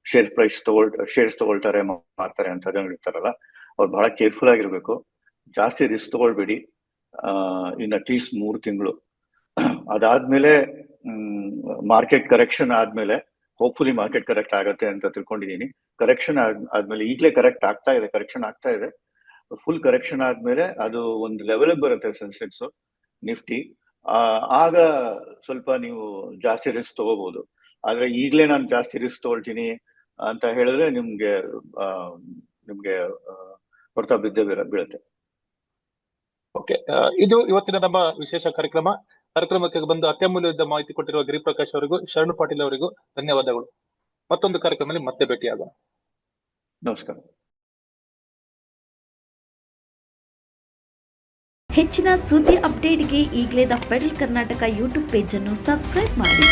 ಶೇರ್ ಪ್ರೈಸ್ ತಗೊಳ್ ಶೇರ್ಸ್ ತಗೊಳ್ತಾರೆ ಮಾಡ್ತಾರೆ ಅಂತ ಜನಗಳು ಇರ್ತಾರಲ್ಲ, ಅವ್ರು ಬಹಳ ಕೇರ್ಫುಲ್ ಆಗಿರ್ಬೇಕು. ಜಾಸ್ತಿ ರಿಸ್ಕ್ ತಗೊಳ್ಬೇಡಿ. ಇನ್ ಅಟ್ಲೀಸ್ಟ್ ಮೂರು ತಿಂಗಳು. ಅದಾದ್ಮೇಲೆ ಮಾರ್ಕೆಟ್ ಕರೆಕ್ಷನ್ ಆದ್ಮೇಲೆ ಹೋಪ್ಫುಲಿ ಮಾರ್ಕೆಟ್ ಕರೆಕ್ಟ್ ಆಗುತ್ತೆ ಅಂತ ತಿಳ್ಕೊಂಡಿದ್ದೀನಿ. ಕರೆಕ್ಷನ್ ಆದ್ಮೇಲೆ ಈಗಲೇ ಕರೆಕ್ಟ್ ಆಗ್ತಾ ಇದೆ ಕರೆಕ್ಷನ್ ಆಗ್ತಾ ಇದೆ. ಫುಲ್ ಕರೆಕ್ಷನ್ ಆದ್ಮೇಲೆ ಅದು ಒಂದು ಲೆವೆಲ್ ಬರುತ್ತೆ ಸೆನ್ಸೆಕ್ಸ್ ನಿಫ್ಟಿ ಆಗ ಸ್ವಲ್ಪ ನೀವು ಜಾಸ್ತಿ ರಿಸ್ಕ್ ತಗೋಬಹುದು ಆದ್ರೆ ಈಗಲೇ ನಾನು ಜಾಸ್ತಿ ರಿಸ್ಕ್ ತಗೊಳ್ತೀನಿ ಅಂತ ಹೇಳಿದ್ರೆ ನಿಮ್ಗೆ ನಿಮ್ಗೆ ಹೊರತಾ ಬಿದ್ದೇ ಬೀಳುತ್ತೆ. ಓಕೆ ಇದು ಇವತ್ತಿನ ನಮ್ಮ ವಿಶೇಷ ಕಾರ್ಯಕ್ರಮ. ಕಾರ್ಯಕ್ರಮಕ್ಕೆ ಬಂದು ಅತ್ಯಮೂಲ್ಯವಾದ ಮಾಹಿತಿ ಕೊಟ್ಟಿರುವ ಗಿರಿಪ್ರಕಾಶ್ ಅವರಿಗೂ ಶರಣು ಪಾಟೀಲ್ ಅವರಿಗೂ ಧನ್ಯವಾದಗಳು. ಮತ್ತೊಂದು ಕಾರ್ಯಕ್ರಮದಲ್ಲಿ ಮತ್ತೆ ಭೇಟಿಯಾಗೋಣ. ನಮಸ್ಕಾರ. ಹೆಚ್ಚಿನ ಸುದ್ದಿ ಅಪ್ಡೇಟ್ಗೆ ಈಗಲೇ ದ ಫೆಡರಲ್ ಕರ್ನಾಟಕ ಯೂಟ್ಯೂಬ್ ಪೇಜನ್ನು ಸಬ್ಸ್ಕ್ರೈಬ್ ಮಾಡಿ.